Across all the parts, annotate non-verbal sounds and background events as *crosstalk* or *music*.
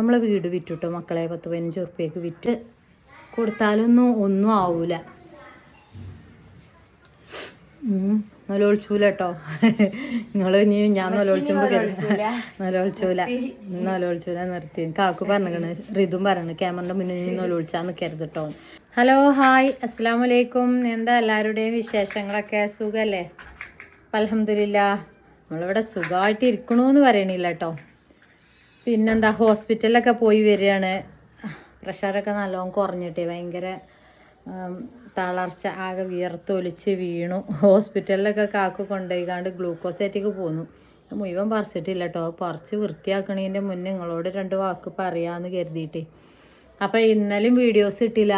നമ്മളെ വീട് വിറ്റുട്ടോ മക്കളെ പത്ത് പതിനഞ്ച് ഉറുപ്പ്യക്ക് വിറ്റ് കൊടുത്താലൊന്നും ഒന്നും ആവൂല. നൊലോളിച്ചൂല കേട്ടോ നിങ്ങൾ ഇനി ഞാൻ നൊലോളിച്ചുമ്പോ നൊലോളിച്ചൂല. നൊലോളിച്ചൂല. നിർത്തി. കാക്കു പറഞ്ഞിക്കണ് റിതും പറഞ്ഞു ക്യാമറിന്റെ മുന്നിൽ നീ നൊലോളിച്ചാ നിൽക്കരുത് കേട്ടോ ഹലോ ഹായ്. അസ്സാം വലൈക്കും എന്താ എല്ലാവരുടെയും വിശേഷങ്ങളൊക്കെ? സുഖല്ലേ? അലഹമില്ല നമ്മളിവിടെ സുഖമായിട്ട് ഇരിക്കണമെന്ന് പറയണില്ല കേട്ടോ പിന്നെന്താ ഹോസ്പിറ്റലിലൊക്കെ പോയി വരികയാണ്. പ്രഷറൊക്കെ നല്ലോണം കുറഞ്ഞിട്ടേ ഭയങ്കര തളർച്ച ആകെ വിയർത്തൊലിച്ച് വീണു. ഹോസ്പിറ്റലിലൊക്കെ കാക്കു കൊണ്ടുപോയിക്കാണ്ട് ഗ്ലൂക്കോസ് ആയിട്ടേക്ക് പോന്നു മുഴുവൻ പറിച്ചിട്ടില്ല കേട്ടോ പറിച്ച് വൃത്തിയാക്കണതിന്റെ മുന്നേ നിങ്ങളോട് രണ്ട് വാക്ക് പറയാമെന്ന് കരുതിയിട്ടേ. അപ്പോൾ ഇന്നലെയും വീഡിയോസ് ഇട്ടില്ല.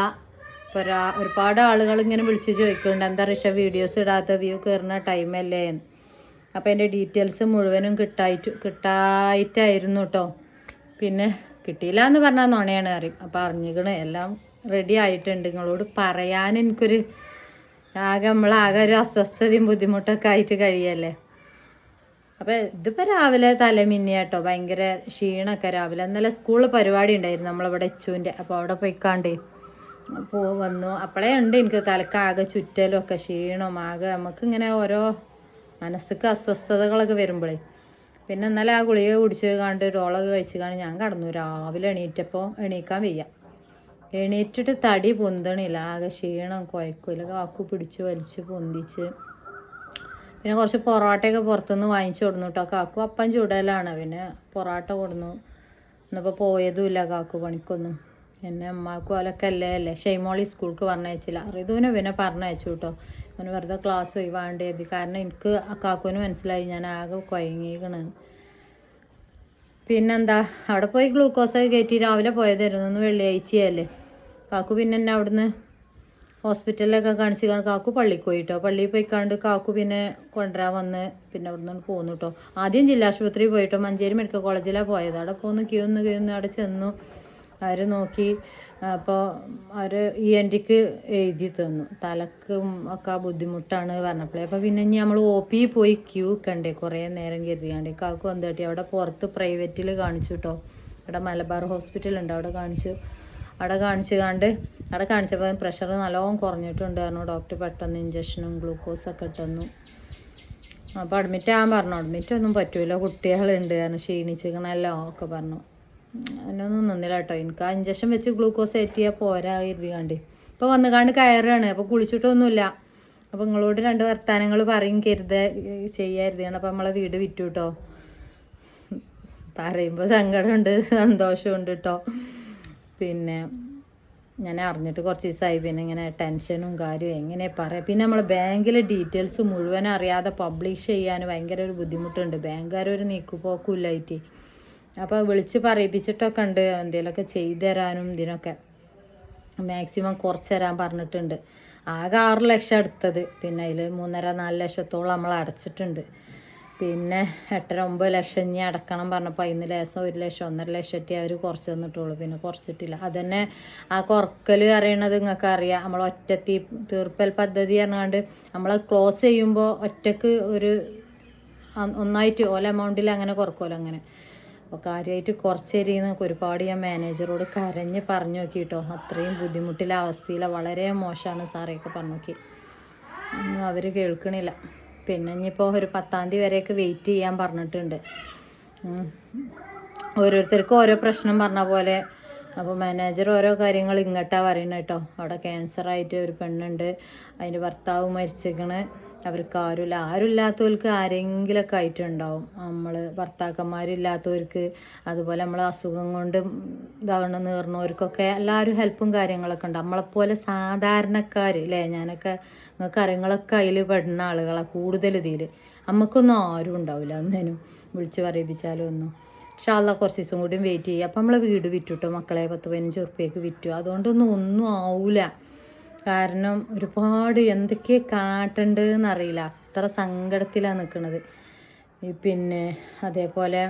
ഒരാ ഒരുപാട് ആളുകൾ ഇങ്ങനെ വിളിച്ച് ചോദിക്കുന്നുണ്ട് എന്താ റിഷ വീഡിയോസ് ഇടാത്ത വ്യൂ കയറുന്ന ടൈമല്ലേ? അപ്പോൾ എന്റെ ഡീറ്റെയിൽസ് മുഴുവനും കിട്ടായിട്ട് കിട്ടായിട്ടായിരുന്നു കേട്ടോ പിന്നെ കിട്ടിയില്ല എന്ന് പറഞ്ഞാൽ നുണയാണ് അറിയും അപ്പോൾ അറിഞ്ഞിക്കണ് എല്ലാം റെഡി ആയിട്ടുണ്ട്. നിങ്ങളോട് പറയാൻ എനിക്കൊരു ആകെ നമ്മളാകെ ഒരു അസ്വസ്ഥതയും ബുദ്ധിമുട്ടൊക്കെ ആയിട്ട് കഴിയല്ലേ? അപ്പോൾ ഇതിപ്പോൾ രാവിലെ തലമിന്നിയാട്ടോ ഭയങ്കര ക്ഷീണമൊക്കെ രാവിലെ ഇന്നലെ സ്കൂളിൽ പരിപാടി ഉണ്ടായിരുന്നു നമ്മളിവിടെ എച്ചുവിന്റെ അപ്പോൾ അവിടെ പോയിക്കാണ്ടേ പോ വന്നു. അപ്പോഴേ ഉണ്ട് എനിക്ക് തലക്കാകെ ചുറ്റലും ഒക്കെ ക്ഷീണം ആകെ നമുക്കിങ്ങനെ ഓരോ മനസ്സിക്ക് അസ്വസ്ഥതകളൊക്കെ വരുമ്പോഴേ പിന്നെ ഇന്നലെ ആ ഗുളിക കുടിച്ച് കണ്ട് ഡോളൊക്കെ കഴിച്ച് കണ്ട് ഞാൻ കടന്നു. രാവിലെ എണീറ്റപ്പോൾ എണീക്കാൻ വയ്യ. എണീറ്റിട്ട് തടി പൊന്തണില്ല. ആകെ ക്ഷീണം കുഴക്കില്ല കാക്കു പിടിച്ച് വലിച്ച് പൊന്തിച്ച്. പിന്നെ കുറച്ച് പൊറോട്ടയൊക്കെ പുറത്തുനിന്ന് വാങ്ങിച്ചു കൊടുന്നു കേട്ടോ കാക്കു അപ്പം ചുടലാണ്. പിന്നെ പൊറോട്ട കൊടുന്നു. ഇന്നിപ്പോൾ പോയതുമില്ല കാക്കു പണിക്കൊന്നും. പിന്നെ അമ്മാക്കും അതൊക്കെ അല്ലേ അല്ലേ? ഷെയ്മോളി സ്കൂൾക്ക് പറഞ്ഞയച്ചില്ല. റിതുവിനെ പിന്നെ പറഞ്ഞയച്ചു കേട്ടോ അവന് വെറുതെ ക്ലാസ് ഒഴിവാണ്ടേത് കാരണം എനിക്ക് കാക്കുവിന് മനസ്സിലായി. ഞാൻ ആകെ കുഴങ്ങിക്കണ് പിന്നെന്താ? അവിടെ പോയി ഗ്ലൂക്കോസ് ഒക്കെ കയറ്റി രാവിലെ പോയതായിരുന്നു. ഒന്ന് വെള്ളിയാഴ്ചയല്ലേ. കാക്കു പിന്നെ എന്നെ അവിടുന്ന് ഹോസ്പിറ്റലിലൊക്കെ കാണിച്ച് കാണും കാക്കു പള്ളിക്ക് പോയി കേട്ടോ പള്ളിയിൽ പോയിക്കാണ്ട് കാക്കു പിന്നെ കൊണ്ടുവരാൻ വന്ന് പിന്നെ അവിടെ നിന്ന് പോന്നു കേട്ടോ ആദ്യം ജില്ലാ ആശുപത്രിയിൽ പോയിട്ടോ. മഞ്ചേരി മെഡിക്കൽ കോളേജിലാണ് പോയത്. അവിടെ പോന്ന് ക്യൂ ഒന്ന് അവിടെ ചെന്നു. അവർ നോക്കി. അപ്പോൾ അവർ ഇ എൻ ടിക്ക് എഴുതി തന്നു. തലക്കും ഒക്കെ ബുദ്ധിമുട്ടാണ് പറഞ്ഞപ്പോഴേ. അപ്പോൾ പിന്നെ ഇനി നമ്മൾ ഒ പി പോയി ക്യൂ കണ്ടേ കുറേ നേരം കരുതിയാണ്ട്. കാക്കു വന്നു കേട്ടി അവിടെ പുറത്ത് പ്രൈവറ്റിൽ കാണിച്ചു കേട്ടോ ഇവിടെ മലബാർ ഹോസ്പിറ്റൽ ഉണ്ട്. അവിടെ കാണിച്ചു. അവിടെ കാണിച്ചു കണ്ട് അവിടെ കാണിച്ചപ്പോൾ പ്രഷർ നല്ലോണം കുറഞ്ഞിട്ടുണ്ട് കാരണം ഡോക്ടർ പെട്ടെന്ന് ഇഞ്ചക്ഷനും ഗ്ലൂക്കോസൊക്കെ ഇട്ടെന്നു. അപ്പോൾ അഡ്മിറ്റ് ആകാൻ പറഞ്ഞു. അഡ്മിറ്റ് ഒന്നും പറ്റൂല. കുട്ടികളുണ്ട് കാരണം ക്ഷീണിച്ചിക്കണല്ലോ ഒക്കെ പറഞ്ഞു. അതിനൊന്നും നിന്നില്ല കേട്ടോ. എനിക്ക് ആ ഇഞ്ചക്ഷൻ വെച്ച് ഗ്ലൂക്കോസ് ഏറ്റിയാൽ പോരാ കരുതികാണ്ട് ഇപ്പോൾ വന്നു കാണ്ട് കയറുകയാണ് അപ്പോൾ കുളിച്ചിട്ടൊന്നുമില്ല. അപ്പോൾ നിങ്ങളോട് രണ്ട് വർത്താനങ്ങൾ പറയും കരുത ചെയ്യാതിരുതാണ് അപ്പോൾ നമ്മളെ വീട് വിറ്റു കേട്ടോ പറയുമ്പോൾ സങ്കടമുണ്ട് സന്തോഷമുണ്ട് കേട്ടോ പിന്നെ ഞാൻ അറിഞ്ഞിട്ട് കുറച്ച് ദിവസമായി. പിന്നെ ഇങ്ങനെ ടെൻഷനും കാര്യവും എങ്ങനെ പറയാം. പിന്നെ നമ്മൾ ബാങ്കിലെ ഡീറ്റെയിൽസ് മുഴുവൻ അറിയാതെ പബ്ലിഷ് ചെയ്യാൻ ഭയങ്കര ഒരു ബുദ്ധിമുട്ടുണ്ട്. ബാങ്കുകാരൊരു നീക്കുപോക്കില്ലായിട്ട് അപ്പോൾ വിളിച്ച് പറയിപ്പിച്ചിട്ടൊക്കെ ഉണ്ട് എന്തെങ്കിലുമൊക്കെ ചെയ്തു തരാനും ഇതിനൊക്കെ. മാക്സിമം കുറച്ച് തരാൻ പറഞ്ഞിട്ടുണ്ട്. ആകെ ആറ് ലക്ഷം എടുത്തത് പിന്നെ അതിൽ മൂന്നര നാല് ലക്ഷത്തോളം നമ്മൾ അടച്ചിട്ടുണ്ട്. പിന്നെ എട്ടര ഒമ്പത് ലക്ഷം ഇനി അടക്കണം പറഞ്ഞപ്പോൾ അതിന് ലേശം ഒരു ലക്ഷം ഒന്നര ലക്ഷത്തി അവർ കുറച്ച് തന്നിട്ടുള്ളൂ. പിന്നെ കുറച്ചിട്ടില്ല. അതന്നെ ആ കുറക്കൽ അറിയണത് നിങ്ങൾക്ക് അറിയാം നമ്മൾ ഒറ്റത്തി തീർപ്പൽ പദ്ധതി പറഞ്ഞാണ്ട് നമ്മൾ ക്ലോസ് ചെയ്യുമ്പോൾ ഒറ്റയ്ക്ക് ഒരു ഒന്നായിട്ട് ഓല എമൗണ്ടിൽ അങ്ങനെ കുറക്കുമല്ലോ അങ്ങനെ. അപ്പോൾ കാര്യമായിട്ട് കുറച്ച് തരീന്നൊക്കെ ഒരുപാട് ഞാൻ മാനേജറോട് കരഞ്ഞ് പറഞ്ഞു നോക്കി കേട്ടോ അത്രയും ബുദ്ധിമുട്ടിലെ അവസ്ഥയിൽ വളരെ മോശമാണ് സാറേയൊക്കെ പറഞ്ഞു നോക്കി. ഒന്നും അവർ കേൾക്കണില്ല. പിന്നെ ഇനിയിപ്പോൾ ഒരു പത്താം തീയതി വരെയൊക്കെ വെയിറ്റ് ചെയ്യാൻ പറഞ്ഞിട്ടുണ്ട്. ഓരോരുത്തർക്കും ഓരോ പ്രശ്നം പറഞ്ഞ പോലെ. അപ്പോൾ മാനേജർ ഓരോ കാര്യങ്ങൾ ഇങ്ങോട്ടാണ് പറയുന്നത് കേട്ടോ. അവിടെ ക്യാൻസർ ആയിട്ട് ഒരു പെണ്ണുണ്ട്. അതിന്റെ ഭർത്താവ് മരിച്ചിരിക്കണ്. അവർക്ക് ആരുമില്ല ആരുമില്ലാത്തവർക്ക് ആരെങ്കിലുമൊക്കെ ആയിട്ടുണ്ടാവും. നമ്മൾ ഭർത്താക്കന്മാരില്ലാത്തവർക്ക് അതുപോലെ നമ്മൾ അസുഖം കൊണ്ട് ഇതാവണം നേർന്നവർക്കൊക്കെ എല്ലാവരും ഹെൽപ്പും കാര്യങ്ങളൊക്കെ ഉണ്ട്. നമ്മളെപ്പോലെ സാധാരണക്കാർ അല്ലേ ഞാനൊക്കെ നിങ്ങൾക്ക് അറിയങ്ങളൊക്കെ അതിൽ പെടുന്ന ആളുകളാണ് കൂടുതൽ ഇതിൽ നമുക്കൊന്നും ആരും ഉണ്ടാവില്ല ഒന്നിനും വിളിച്ച് പറയിപ്പിച്ചാലും ഒന്നും. ഷാള്ള കുറച്ച് ദിവസം കൂടി വെയിറ്റ് ചെയ്യുക അപ്പം നമ്മളെ വീട് വിറ്റുട്ടോ മക്കളെ പത്ത് പതിനഞ്ച് ഉറുപ്പ്യക്ക് വിറ്റു. അതുകൊണ്ടൊന്നും ഒന്നും ആവൂല. കാരണം ഒരുപാട് എന്തൊക്കെ കാട്ടണ്ടെന്ന് അറിയില്ല അത്ര സങ്കടത്തിലാണ് നിൽക്കുന്നത് പിന്നെ അതേപോലെ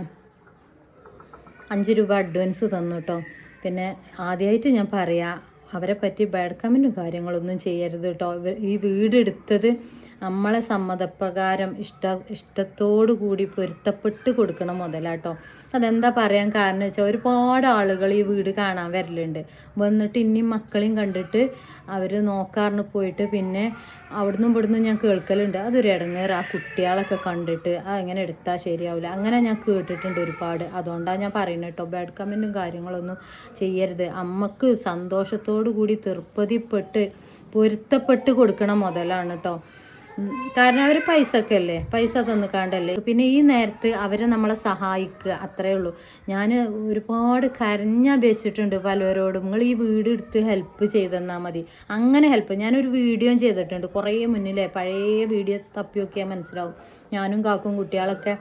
അഞ്ച് രൂപ അഡ്വാൻസ് തന്നു കേട്ടോ പിന്നെ ആദ്യമായിട്ട് ഞാൻ പറയാം അവരെ പറ്റി ബാഡ് കമന്റും കാര്യങ്ങളൊന്നും ചെയ്യരുത് കേട്ടോ ഈ വീട് എടുത്തത് നമ്മളെ സമ്മതപ്രകാരം ഇഷ്ട ഇഷ്ടത്തോടു കൂടി പൊരുത്തപ്പെട്ട് കൊടുക്കണം മുതലാട്ടോ. അതെന്താ പറയാൻ കാരണം വെച്ചാൽ ഒരുപാട് ആളുകൾ ഈ വീട് കാണാൻ വരലുണ്ട്. വന്നിട്ട് ഇനിയും മക്കളെയും കണ്ടിട്ട് അവർ നോക്കാറിന് പോയിട്ട് പിന്നെ അവിടുന്ന് ഇവിടുന്ന് ഞാൻ കേൾക്കലുണ്ട്. അതൊരു ഇടങ്ങേറ്. ആ കുട്ടികളൊക്കെ കണ്ടിട്ട് ആ എങ്ങനെ എടുത്താൽ ശരിയാവില്ല അങ്ങനെ ഞാൻ കേട്ടിട്ടുണ്ട് ഒരുപാട്. അതുകൊണ്ടാണ് ഞാൻ പറയുന്നത് കേട്ടോ. ബാഡ് കമന്റും കാര്യങ്ങളൊന്നും ചെയ്യരുത്. അമ്മയ്ക്ക് സന്തോഷത്തോടു കൂടി തൃപ്പതിപ്പെട്ട് പൊരുത്തപ്പെട്ട് കൊടുക്കണ മുതലാണ് കേട്ടോ. കാരണം അവർ പൈസ ഒക്കെ അല്ലേ പൈസ തന്നു കാണ്ടല്ലേ പിന്നെ ഈ നേരത്ത് അവരെ നമ്മളെ സഹായിക്കുക അത്രേ ഉള്ളൂ. ഞാൻ ഒരുപാട് കരഞ്ഞപേക്ഷിച്ചിട്ടുണ്ട് പലവരോടും. നിങ്ങൾ ഈ വീട് എടുത്ത് ഹെൽപ്പ് ചെയ്തെന്നാൽ മതി. അങ്ങനെ ഹെൽപ്പ് ഞാനൊരു വീഡിയോ ചെയ്തിട്ടുണ്ട്. കുറേ മുന്നിലേ പഴയ വീഡിയോസ് തപ്പി നോക്കിയാൽ മനസ്സിലാവും. ഞാനും കാക്കും കുട്ടികളൊക്കെ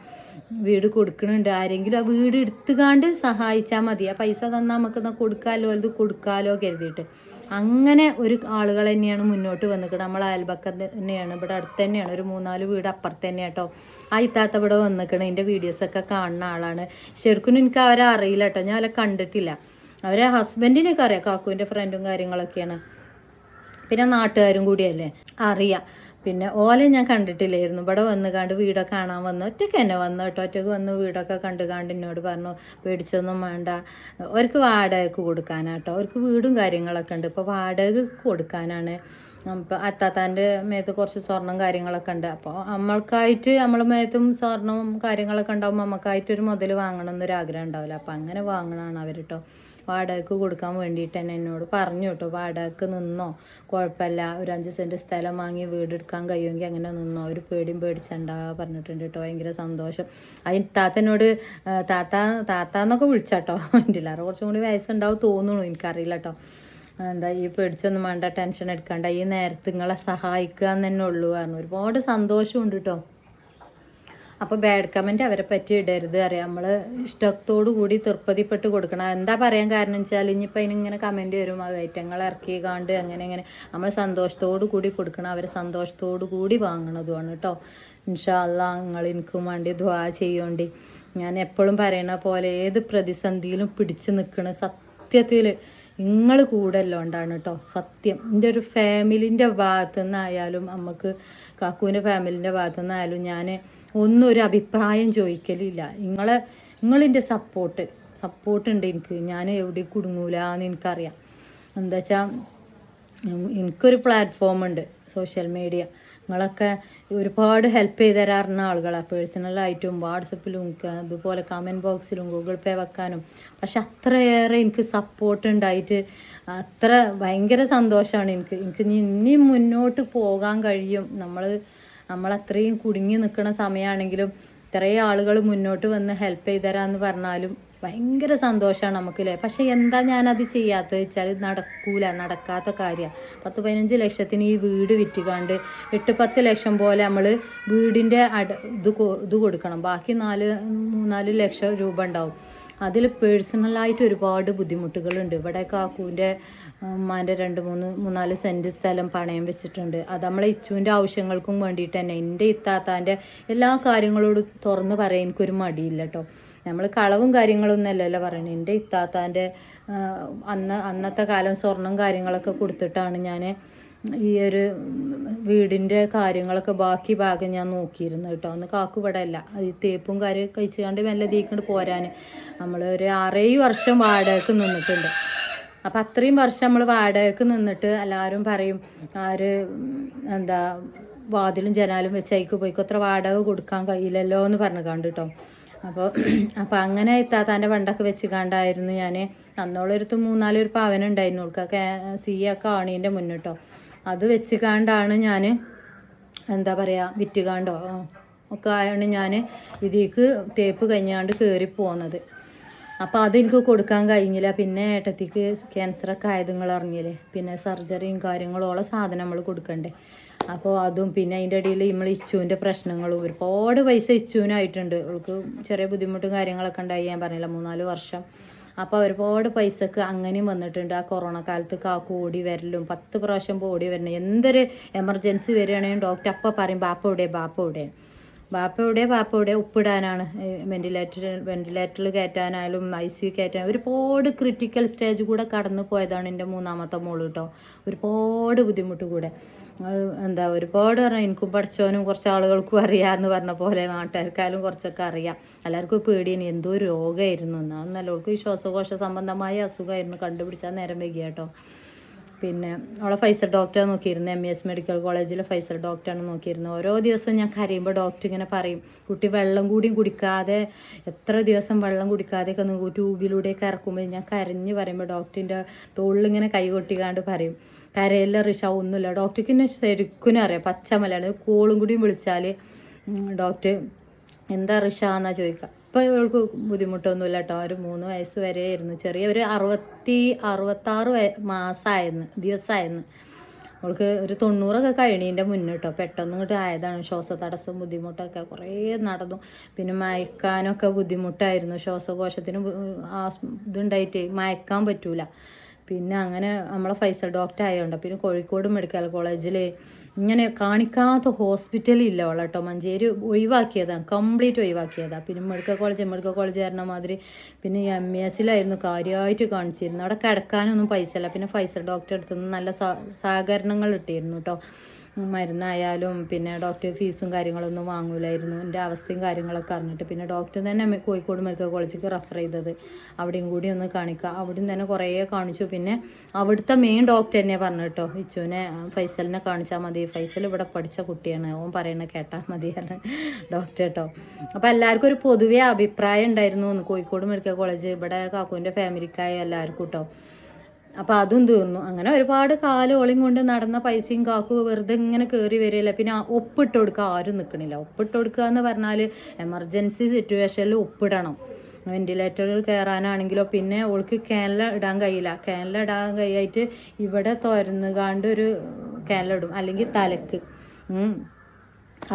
വീട് കൊടുക്കണുണ്ട്. ആരെങ്കിലും ആ വീട് എടുത്തുകാണ്ട് സഹായിച്ചാൽ മതി. ആ പൈസ തന്നാൽ നമുക്ക് കൊടുക്കാമല്ലോ അത് കൊടുക്കാലോ കരുതിയിട്ട്. അങ്ങനെ ഒരു ആളുകൾ തന്നെയാണ് മുന്നോട്ട് വന്നിക്കുന്നത് നമ്മളെ അയൽപക്കം തന്നെയാണ്. ഇവിടെ അടുത്ത് തന്നെയാണ്. ഒരു മൂന്നാൽ വീട് അപ്പുറത്ത് തന്നെ കേട്ടോ. ആ ഇത്താത്ത ഇവിടെ വന്നിക്കണം. എന്റെ വീഡിയോസൊക്കെ കാണുന്ന ആളാണ്. ശരിക്കും എനിക്ക് അവരെ അറിയില്ല കേട്ടോ. ഞാൻ അവരെ കണ്ടിട്ടില്ല. അവരെ ഹസ്ബൻഡിനൊക്കെ അറിയാം. കാക്കുവിന്റെ ഫ്രണ്ടും കാര്യങ്ങളൊക്കെയാണ്. പിന്നെ നാട്ടുകാരും കൂടിയല്ലേ? അറിയാം. പിന്നെ ഓലെ ഞാൻ കണ്ടിട്ടില്ലായിരുന്നു. ഇവിടെ വന്ന് കണ്ട് വീടൊക്കെ കാണാൻ വന്നു. ഒറ്റയ്ക്ക് തന്നെ വന്നു കേട്ടോ. ഒറ്റയ്ക്ക് വന്ന് വീടൊക്കെ കണ്ട് കണ്ട് എന്നോട് പറഞ്ഞു പേടിച്ചൊന്നും വേണ്ട. അവർക്ക് വാടകയ്ക്ക് കൊടുക്കാനാട്ടോ അവർക്ക് വീടും കാര്യങ്ങളൊക്കെ ഉണ്ട്. ഇപ്പോൾ വാടക കൊടുക്കാനാണ്. അപ്പോൾ അത്താത്താന്റെ മേത്ത് കുറച്ച് സ്വർണം കാര്യങ്ങളൊക്കെ ഉണ്ട്. അപ്പോൾ നമ്മൾക്കായിട്ട് നമ്മൾ മേത്തും സ്വർണവും കാര്യങ്ങളൊക്കെ ഉണ്ടാകുമ്പോൾ നമുക്കായിട്ട് ഒരു മുതൽ വാങ്ങണം എന്നൊരു ആഗ്രഹം ഉണ്ടാവില്ല. അപ്പോൾ അങ്ങനെ വാങ്ങണതാണ് അവർ കേട്ടോ വാടകയ്ക്ക് കൊടുക്കാൻ വേണ്ടിയിട്ട് തന്നെ എന്നോട് പറഞ്ഞു കേട്ടോ. വാടകയ്ക്ക് നിന്നോ? കുഴപ്പമില്ല. ഒരു അഞ്ച് സെന്റ് സ്ഥലം വാങ്ങി വീടെടുക്കാൻ കഴിയുമെങ്കിൽ അങ്ങനെ നിന്നോ? ഒരു പേടിയും പേടിച്ചണ്ട പറഞ്ഞിട്ടുണ്ട് കേട്ടോ. ഭയങ്കര സന്തോഷം. അതിന് താത്തനോട് താത്ത താത്ത എന്നൊക്കെ വിളിച്ചാട്ടോ എന്റെ കുറച്ചും കൂടി വയസ്സുണ്ടാവും തോന്നുന്നു എനിക്കറിയില്ല കേട്ടോ. എന്താ ഈ പേടിച്ചൊന്നും വേണ്ട ടെൻഷൻ എടുക്കണ്ട. ഈ നേരത്തെ നിങ്ങളെ സഹായിക്കുക എന്ന് തന്നെ ഉള്ളൂ പറഞ്ഞു. ഒരുപാട് സന്തോഷമുണ്ട് കേട്ടോ. അപ്പോൾ ബാഡ് കമന്റ് അവരെ പറ്റി ഇടരുത് അറിയാം. നമ്മൾ ഇഷ്ടത്തോടു കൂടി തൃപ്തിപ്പെട്ട് കൊടുക്കണം. എന്താ പറയാൻ കാരണം വെച്ചാൽ ഇനിയിപ്പോൾ അതിനിങ്ങനെ കമന്റ് വരും ആ ഐറ്റങ്ങൾ ഇറക്കി കാണ്ട് അങ്ങനെ അങ്ങനെ നമ്മൾ സന്തോഷത്തോടു കൂടി കൊടുക്കണം അവർ സന്തോഷത്തോടു കൂടി വാങ്ങണതുമാണ് കേട്ടോ ഇൻഷാല്ല നിങ്ങൾ എനിക്കും വേണ്ടി ദ്വാ ചെയ്യോണ്ടി. ഞാൻ എപ്പോഴും പറയണ പോലെ ഏത് പ്രതിസന്ധിയിലും പിടിച്ചു നിൽക്കണ സത്യത്തിൽ നിങ്ങൾ കൂടെ ഉള്ളതുകൊണ്ടാണ് കേട്ടോ സത്യം. എന്റെ ഒരു ഫാമിലിന്റെ ഭാഗത്തു നിന്നായാലും നമുക്ക് കാക്കുവിന്റെ ഫാമിലിന്റെ ഭാഗത്തു നിന്നായാലും ഞാൻ ഒന്നും ഒരു അഭിപ്രായം ചോദിക്കലില്ല. നിങ്ങളെ നിങ്ങളിന്റെ സപ്പോർട്ട് സപ്പോർട്ട് ഉണ്ട് എനിക്ക്. ഞാൻ എവിടെ കുടുങ്ങൂല എന്ന് എനിക്കറിയാം. എന്താ വെച്ചാൽ എനിക്കൊരു പ്ലാറ്റ്ഫോം ഉണ്ട് സോഷ്യൽ മീഡിയ നിങ്ങളൊക്കെ ഒരുപാട് ഹെൽപ്പ് ചെയ്ത് തരാറുന്ന ആളുകളാണ് പേഴ്സണലായിട്ടും വാട്സപ്പിലും അതുപോലെ കമന്റ് ബോക്സിലും ഗൂഗിൾ പേ വെക്കാനും. പക്ഷെ അത്രയേറെ എനിക്ക് സപ്പോർട്ട് ഉണ്ടായിട്ട് അത്ര ഭയങ്കര സന്തോഷമാണ് എനിക്ക്. എനിക്ക് ഇനി മുന്നോട്ട് പോകാൻ കഴിയും. നമ്മൾ നമ്മൾ അത്രയും കുടുങ്ങി നിൽക്കുന്ന സമയമാണെങ്കിലും ഇത്രയും ആളുകൾ മുന്നോട്ട് വന്ന് ഹെൽപ്പ് ചെയ്തരാന്ന് പറഞ്ഞാലും ഭയങ്കര സന്തോഷമാണ് നമുക്കില്ലേ? പക്ഷേ എന്താ ഞാനത് ചെയ്യാത്തത് വെച്ചാൽ നടക്കൂല നടക്കാത്ത കാര്യമാണ് പത്ത് പതിനഞ്ച് ലക്ഷത്തിന് ഈ വീട് വിറ്റുകാണ്ട് എട്ട് പത്ത് ലക്ഷം പോലെ നമ്മൾ വീടിന്റെ അട ഇത് ഇത് കൊടുക്കണം. ബാക്കി നാല് മൂന്നാൽ ലക്ഷം രൂപ ഉണ്ടാവും. അതിൽ പേഴ്സണലായിട്ട് ഒരുപാട് ബുദ്ധിമുട്ടുകളുണ്ട്. ഇവിടെ കാക്കുവിന്റെ ഉമ്മാന്റെ രണ്ട് മൂന്ന് മൂന്നാൽ സെന്റ് സ്ഥലം പണയം വെച്ചിട്ടുണ്ട്. അത് നമ്മളെ ഇച്ചുവിന്റെ ആവശ്യങ്ങൾക്കും വേണ്ടിയിട്ട് തന്നെ. എന്റെ ഇത്താത്താന്റെ എല്ലാ കാര്യങ്ങളോടും തുറന്ന് പറയാൻ എനിക്കൊരു മടിയില്ല കേട്ടോ നമ്മൾ കളവും കാര്യങ്ങളൊന്നും അല്ലല്ലോ പറയണത് എന്റെ ഇത്താത്താന്റെ അന്ന് അന്നത്തെ കാലം സ്വർണം കാര്യങ്ങളൊക്കെ കൊടുത്തിട്ടാണ് ഞാൻ ഈ ഒരു വീടിന്റെ കാര്യങ്ങളൊക്കെ ബാക്കി ഭാഗം ഞാൻ നോക്കിയിരുന്നു കേട്ടോ അന്ന് കാക്കുപടയല്ല ഈ തേപ്പും കാര്യമൊക്കെ കഴിച്ചുകൊണ്ട് മെല്ലെ തീക്കൊണ്ട് പോരാൻ നമ്മൾ ഒരു ആറേഴ് വർഷം വാടകയ്ക്ക് നിന്നിട്ടുണ്ട്. അപ്പം അത്രയും വർഷം നമ്മൾ വാടകയ്ക്ക് നിന്നിട്ട് എല്ലാവരും പറയും ആര് എന്താ വാതിലും ജനാലും വെച്ച് അയക്ക് പോയിക്കോ അത്ര വാടക കൊടുക്കാൻ കഴിയില്ലല്ലോ എന്ന് പറഞ്ഞു കണ്ടു കേട്ടോ അപ്പോൾ അപ്പോൾ അങ്ങനെ ഇത്താത്താന്റെ പണ്ടൊക്കെ വെച്ച് കണ്ടായിരുന്നു ഞാൻ അന്നോളൊരുത്ത് മൂന്നാലൊരു പവനുണ്ടായിരുന്നു ഓൾക്കൊക്കെ സി ഒക്കെ ആണീന്റെ മുന്നിട്ടോ അത് വെച്ച് കണ്ടാണ് ഞാൻ എന്താ പറയുക വിറ്റുകാണ്ടോ കണ്ടോ ഒക്കെ ആയാണ് ഞാൻ ഇതിലേക്ക് തേപ്പ് കഴിഞ്ഞാണ്ട് കയറി പോകുന്നത് അപ്പോൾ അതെനിക്ക് കൊടുക്കാൻ കഴിഞ്ഞില്ല. പിന്നെ ഏട്ടത്തിക്ക് ക്യാൻസറൊക്കെ ആയത് നിങ്ങൾ അറിഞ്ഞില്ലേ? പിന്നെ സർജറിയും കാര്യങ്ങളും ഉള്ള സാധനം നമ്മൾ കൊടുക്കണ്ടേ? അപ്പോൾ അതും പിന്നെ അതിന്റെ ഇടയിൽ നമ്മൾ ഇച്ചുവിന്റെ പ്രശ്നങ്ങളും ഒരുപാട് പൈസ ഇച്ചുവിനായിട്ടുണ്ട്. അവൾക്ക് ചെറിയ ബുദ്ധിമുട്ടും കാര്യങ്ങളൊക്കെ ഉണ്ടായി ഞാൻ പറഞ്ഞില്ല മൂന്നാൽ വർഷം. അപ്പോൾ ഒരുപാട് പൈസക്ക് അങ്ങനെയും വന്നിട്ടുണ്ട്. ആ കൊറോണ കാലത്ത് കാക്കു ഓടി വരലും പത്ത് പ്രാവശ്യം ഓടി വരണം. എന്തൊരു എമർജൻസി വരികയാണെങ്കിൽ ഡോക്ടർ അപ്പം പറയും ബാപ്പ എവിടെ ബാപ്പ എവിടെ ബാപ്പ എവിടെ ബാപ്പ എവിടെ ഉപ്പിടാനാണ്. വെന്റിലേറ്റർ വെന്റിലേറ്ററിൽ കയറ്റാനായാലും ഐ സി യു കയറ്റാൻ ഒരുപാട് ക്രിട്ടിക്കൽ സ്റ്റേജ് കൂടെ കടന്നു പോയതാണ് എന്റെ മൂന്നാമത്തെ മോൾ കേട്ടോ ഒരുപാട് ബുദ്ധിമുട്ട് കൂടെ. എന്താ ഒരുപാട് പറഞ്ഞാൽ എനിക്കും പഠിച്ചവനും കുറച്ച് ആളുകൾക്കും അറിയാമെന്ന് പറഞ്ഞ പോലെ നാട്ടുകാർക്കാലും കുറച്ചൊക്കെ അറിയാം. എല്ലാവർക്കും പേടിയാണ്. എന്തോ രോഗമായിരുന്നു എന്ന് അന്നല്ലോൾക്ക് ഈ ശ്വാസകോശ സംബന്ധമായ അസുഖമായിരുന്നു. കണ്ടുപിടിച്ചാൽ നേരം വൈകിയ കേട്ടോ പിന്നെ അവളെ ഫൈസർ ഡോക്ടറെ നോക്കിയിരുന്നു. എം എസ് മെഡിക്കൽ കോളേജിലെ ഫൈസർ ഡോക്ടറാണ് നോക്കിയിരുന്നത് ഓരോ ദിവസവും ഞാൻ കരയുമ്പോൾ ഡോക്ടർ ഇങ്ങനെ പറയും കുട്ടി വെള്ളം കൂടിയും കുടിക്കാതെ എത്ര ദിവസം വെള്ളം കുടിക്കാതെയൊക്കെ നിങ്ങൾ ട്യൂബിലൂടെയൊക്കെ ഇറക്കുമ്പോൾ ഞാൻ കരഞ്ഞ് പറയുമ്പോൾ ഡോക്ടറിന്റെ തോളിലിങ്ങനെ കൈ കൊട്ടിക്കാണ്ട് പറയും. കരയില്ല റിഷ ഒന്നുമില്ല ഡോക്ടർക്ക് എന്നെ ശരിക്കും അറിയാം. പച്ചമലാണ് കോളും കൂടിയും വിളിച്ചാൽ ഡോക്ടർ എന്താ റിഷ എന്നാ ചോദിക്കുക ഇപ്പം ഇവൾക്ക് ബുദ്ധിമുട്ടൊന്നുമില്ല കേട്ടോ. ഒരു മൂന്ന് വയസ്സ് വരെ ആയിരുന്നു ചെറിയ ഒരു അറുപത്തി അറുപത്താറ് മാസമായിരുന്നു ദിവസമായിരുന്നു അവൾക്ക് ഒരു തൊണ്ണൂറൊക്കെ കഴിഞ്ഞതിന്റെ മുന്നേ കേട്ടോ. പെട്ടെന്ന് ഇങ്ങോട്ട് ആയതാണ്. ശ്വാസ തടസ്സം ബുദ്ധിമുട്ടൊക്കെ കുറേ നടന്നു. പിന്നെ മയക്കാനൊക്കെ ബുദ്ധിമുട്ടായിരുന്നു. ശ്വാസകോശത്തിന് ഇതുണ്ടായിട്ട് മയക്കാൻ പറ്റൂല. പിന്നെ അങ്ങനെ നമ്മളെ ഫൈസൽ ഡോക്ടർ ആയതുകൊണ്ട് പിന്നെ കോഴിക്കോട് മെഡിക്കൽ കോളേജിൽ ഇങ്ങനെ കാണിക്കാത്ത ഹോസ്പിറ്റൽ ഇല്ല അവളെ കേട്ടോ. മഞ്ചേരി ഒഴിവാക്കിയതാണ് കംപ്ലീറ്റ് ഒഴിവാക്കിയതാണ് പിന്നെ മെഡിക്കൽ കോളേജ് മെഡിക്കൽ കോളേജ് പറഞ്ഞ മാതിരി പിന്നെ എം ഇ എസിലായിരുന്നു കാര്യമായിട്ട് കാണിച്ചിരുന്നു അവിടെ കിടക്കാനൊന്നും പൈസ ഇല്ല. പിന്നെ ഫൈസൽ ഡോക്ടറെ അടുത്തുനിന്ന് നല്ല സഹ സഹകരണങ്ങൾ ഇട്ടിരുന്നു കേട്ടോ. മരുന്നായാലും പിന്നെ ഡോക്ടർ ഫീസും കാര്യങ്ങളൊന്നും വാങ്ങൂലായിരുന്നു. എന്റെ അവസ്ഥയും കാര്യങ്ങളൊക്കെ അറിഞ്ഞിട്ട് പിന്നെ ഡോക്ടർ തന്നെ കോഴിക്കോട് മെഡിക്കൽ കോളേജിലേക്ക് റെഫർ ചെയ്തത്. അവിടെയും കൂടി ഒന്ന് കാണിക്കുക അവിടെയും തന്നെ കുറേ കാണിച്ചു. പിന്നെ അവിടുത്തെ മെയിൻ ഡോക്ടർ തന്നെ പറഞ്ഞു കേട്ടോ. ഇച്ചുവിനെ ഫൈസലിനെ കാണിച്ചാൽ മതി. ഫൈസൽ ഇവിടെ പഠിച്ച കുട്ടിയാണ്. ഓൻ പറയണ കേട്ടാൽ മതിയാണ് ഡോക്ടർ കേട്ടോ അപ്പോൾ എല്ലാവർക്കും ഒരു പൊതുവെ അഭിപ്രായം ഉണ്ടായിരുന്നു. കോഴിക്കോട് മെഡിക്കൽ കോളേജ് ഇവിടെ കാക്കുവിന്റെ ഫാമിലിക്കായ എല്ലാവർക്കും കേട്ടോ അപ്പോൾ അതും തീർന്നു. അങ്ങനെ ഒരുപാട് കാലോളിയും കൊണ്ട് നടന്ന പൈസയും കാക്കും വെറുതെ ഇങ്ങനെ കയറി വരില്ല. പിന്നെ ഒപ്പിട്ട് കൊടുക്കുക ആരും നിൽക്കണില്ല ഒപ്പിട്ട് കൊടുക്കുക എന്ന് പറഞ്ഞാൽ എമർജൻസി സിറ്റുവേഷനിൽ ഒപ്പിടണം. വെന്റിലേറ്ററിൽ കയറാനാണെങ്കിലോ പിന്നെ ഓൾക്ക് കാനല ഇടാൻ കഴിയില്ല. കാനല ഇടാൻ കഴിയായിട്ട് ഇവിടെ തുരന്നുകാണ്ട് ഒരു കാനല ഇടും. അല്ലെങ്കിൽ തലക്ക്.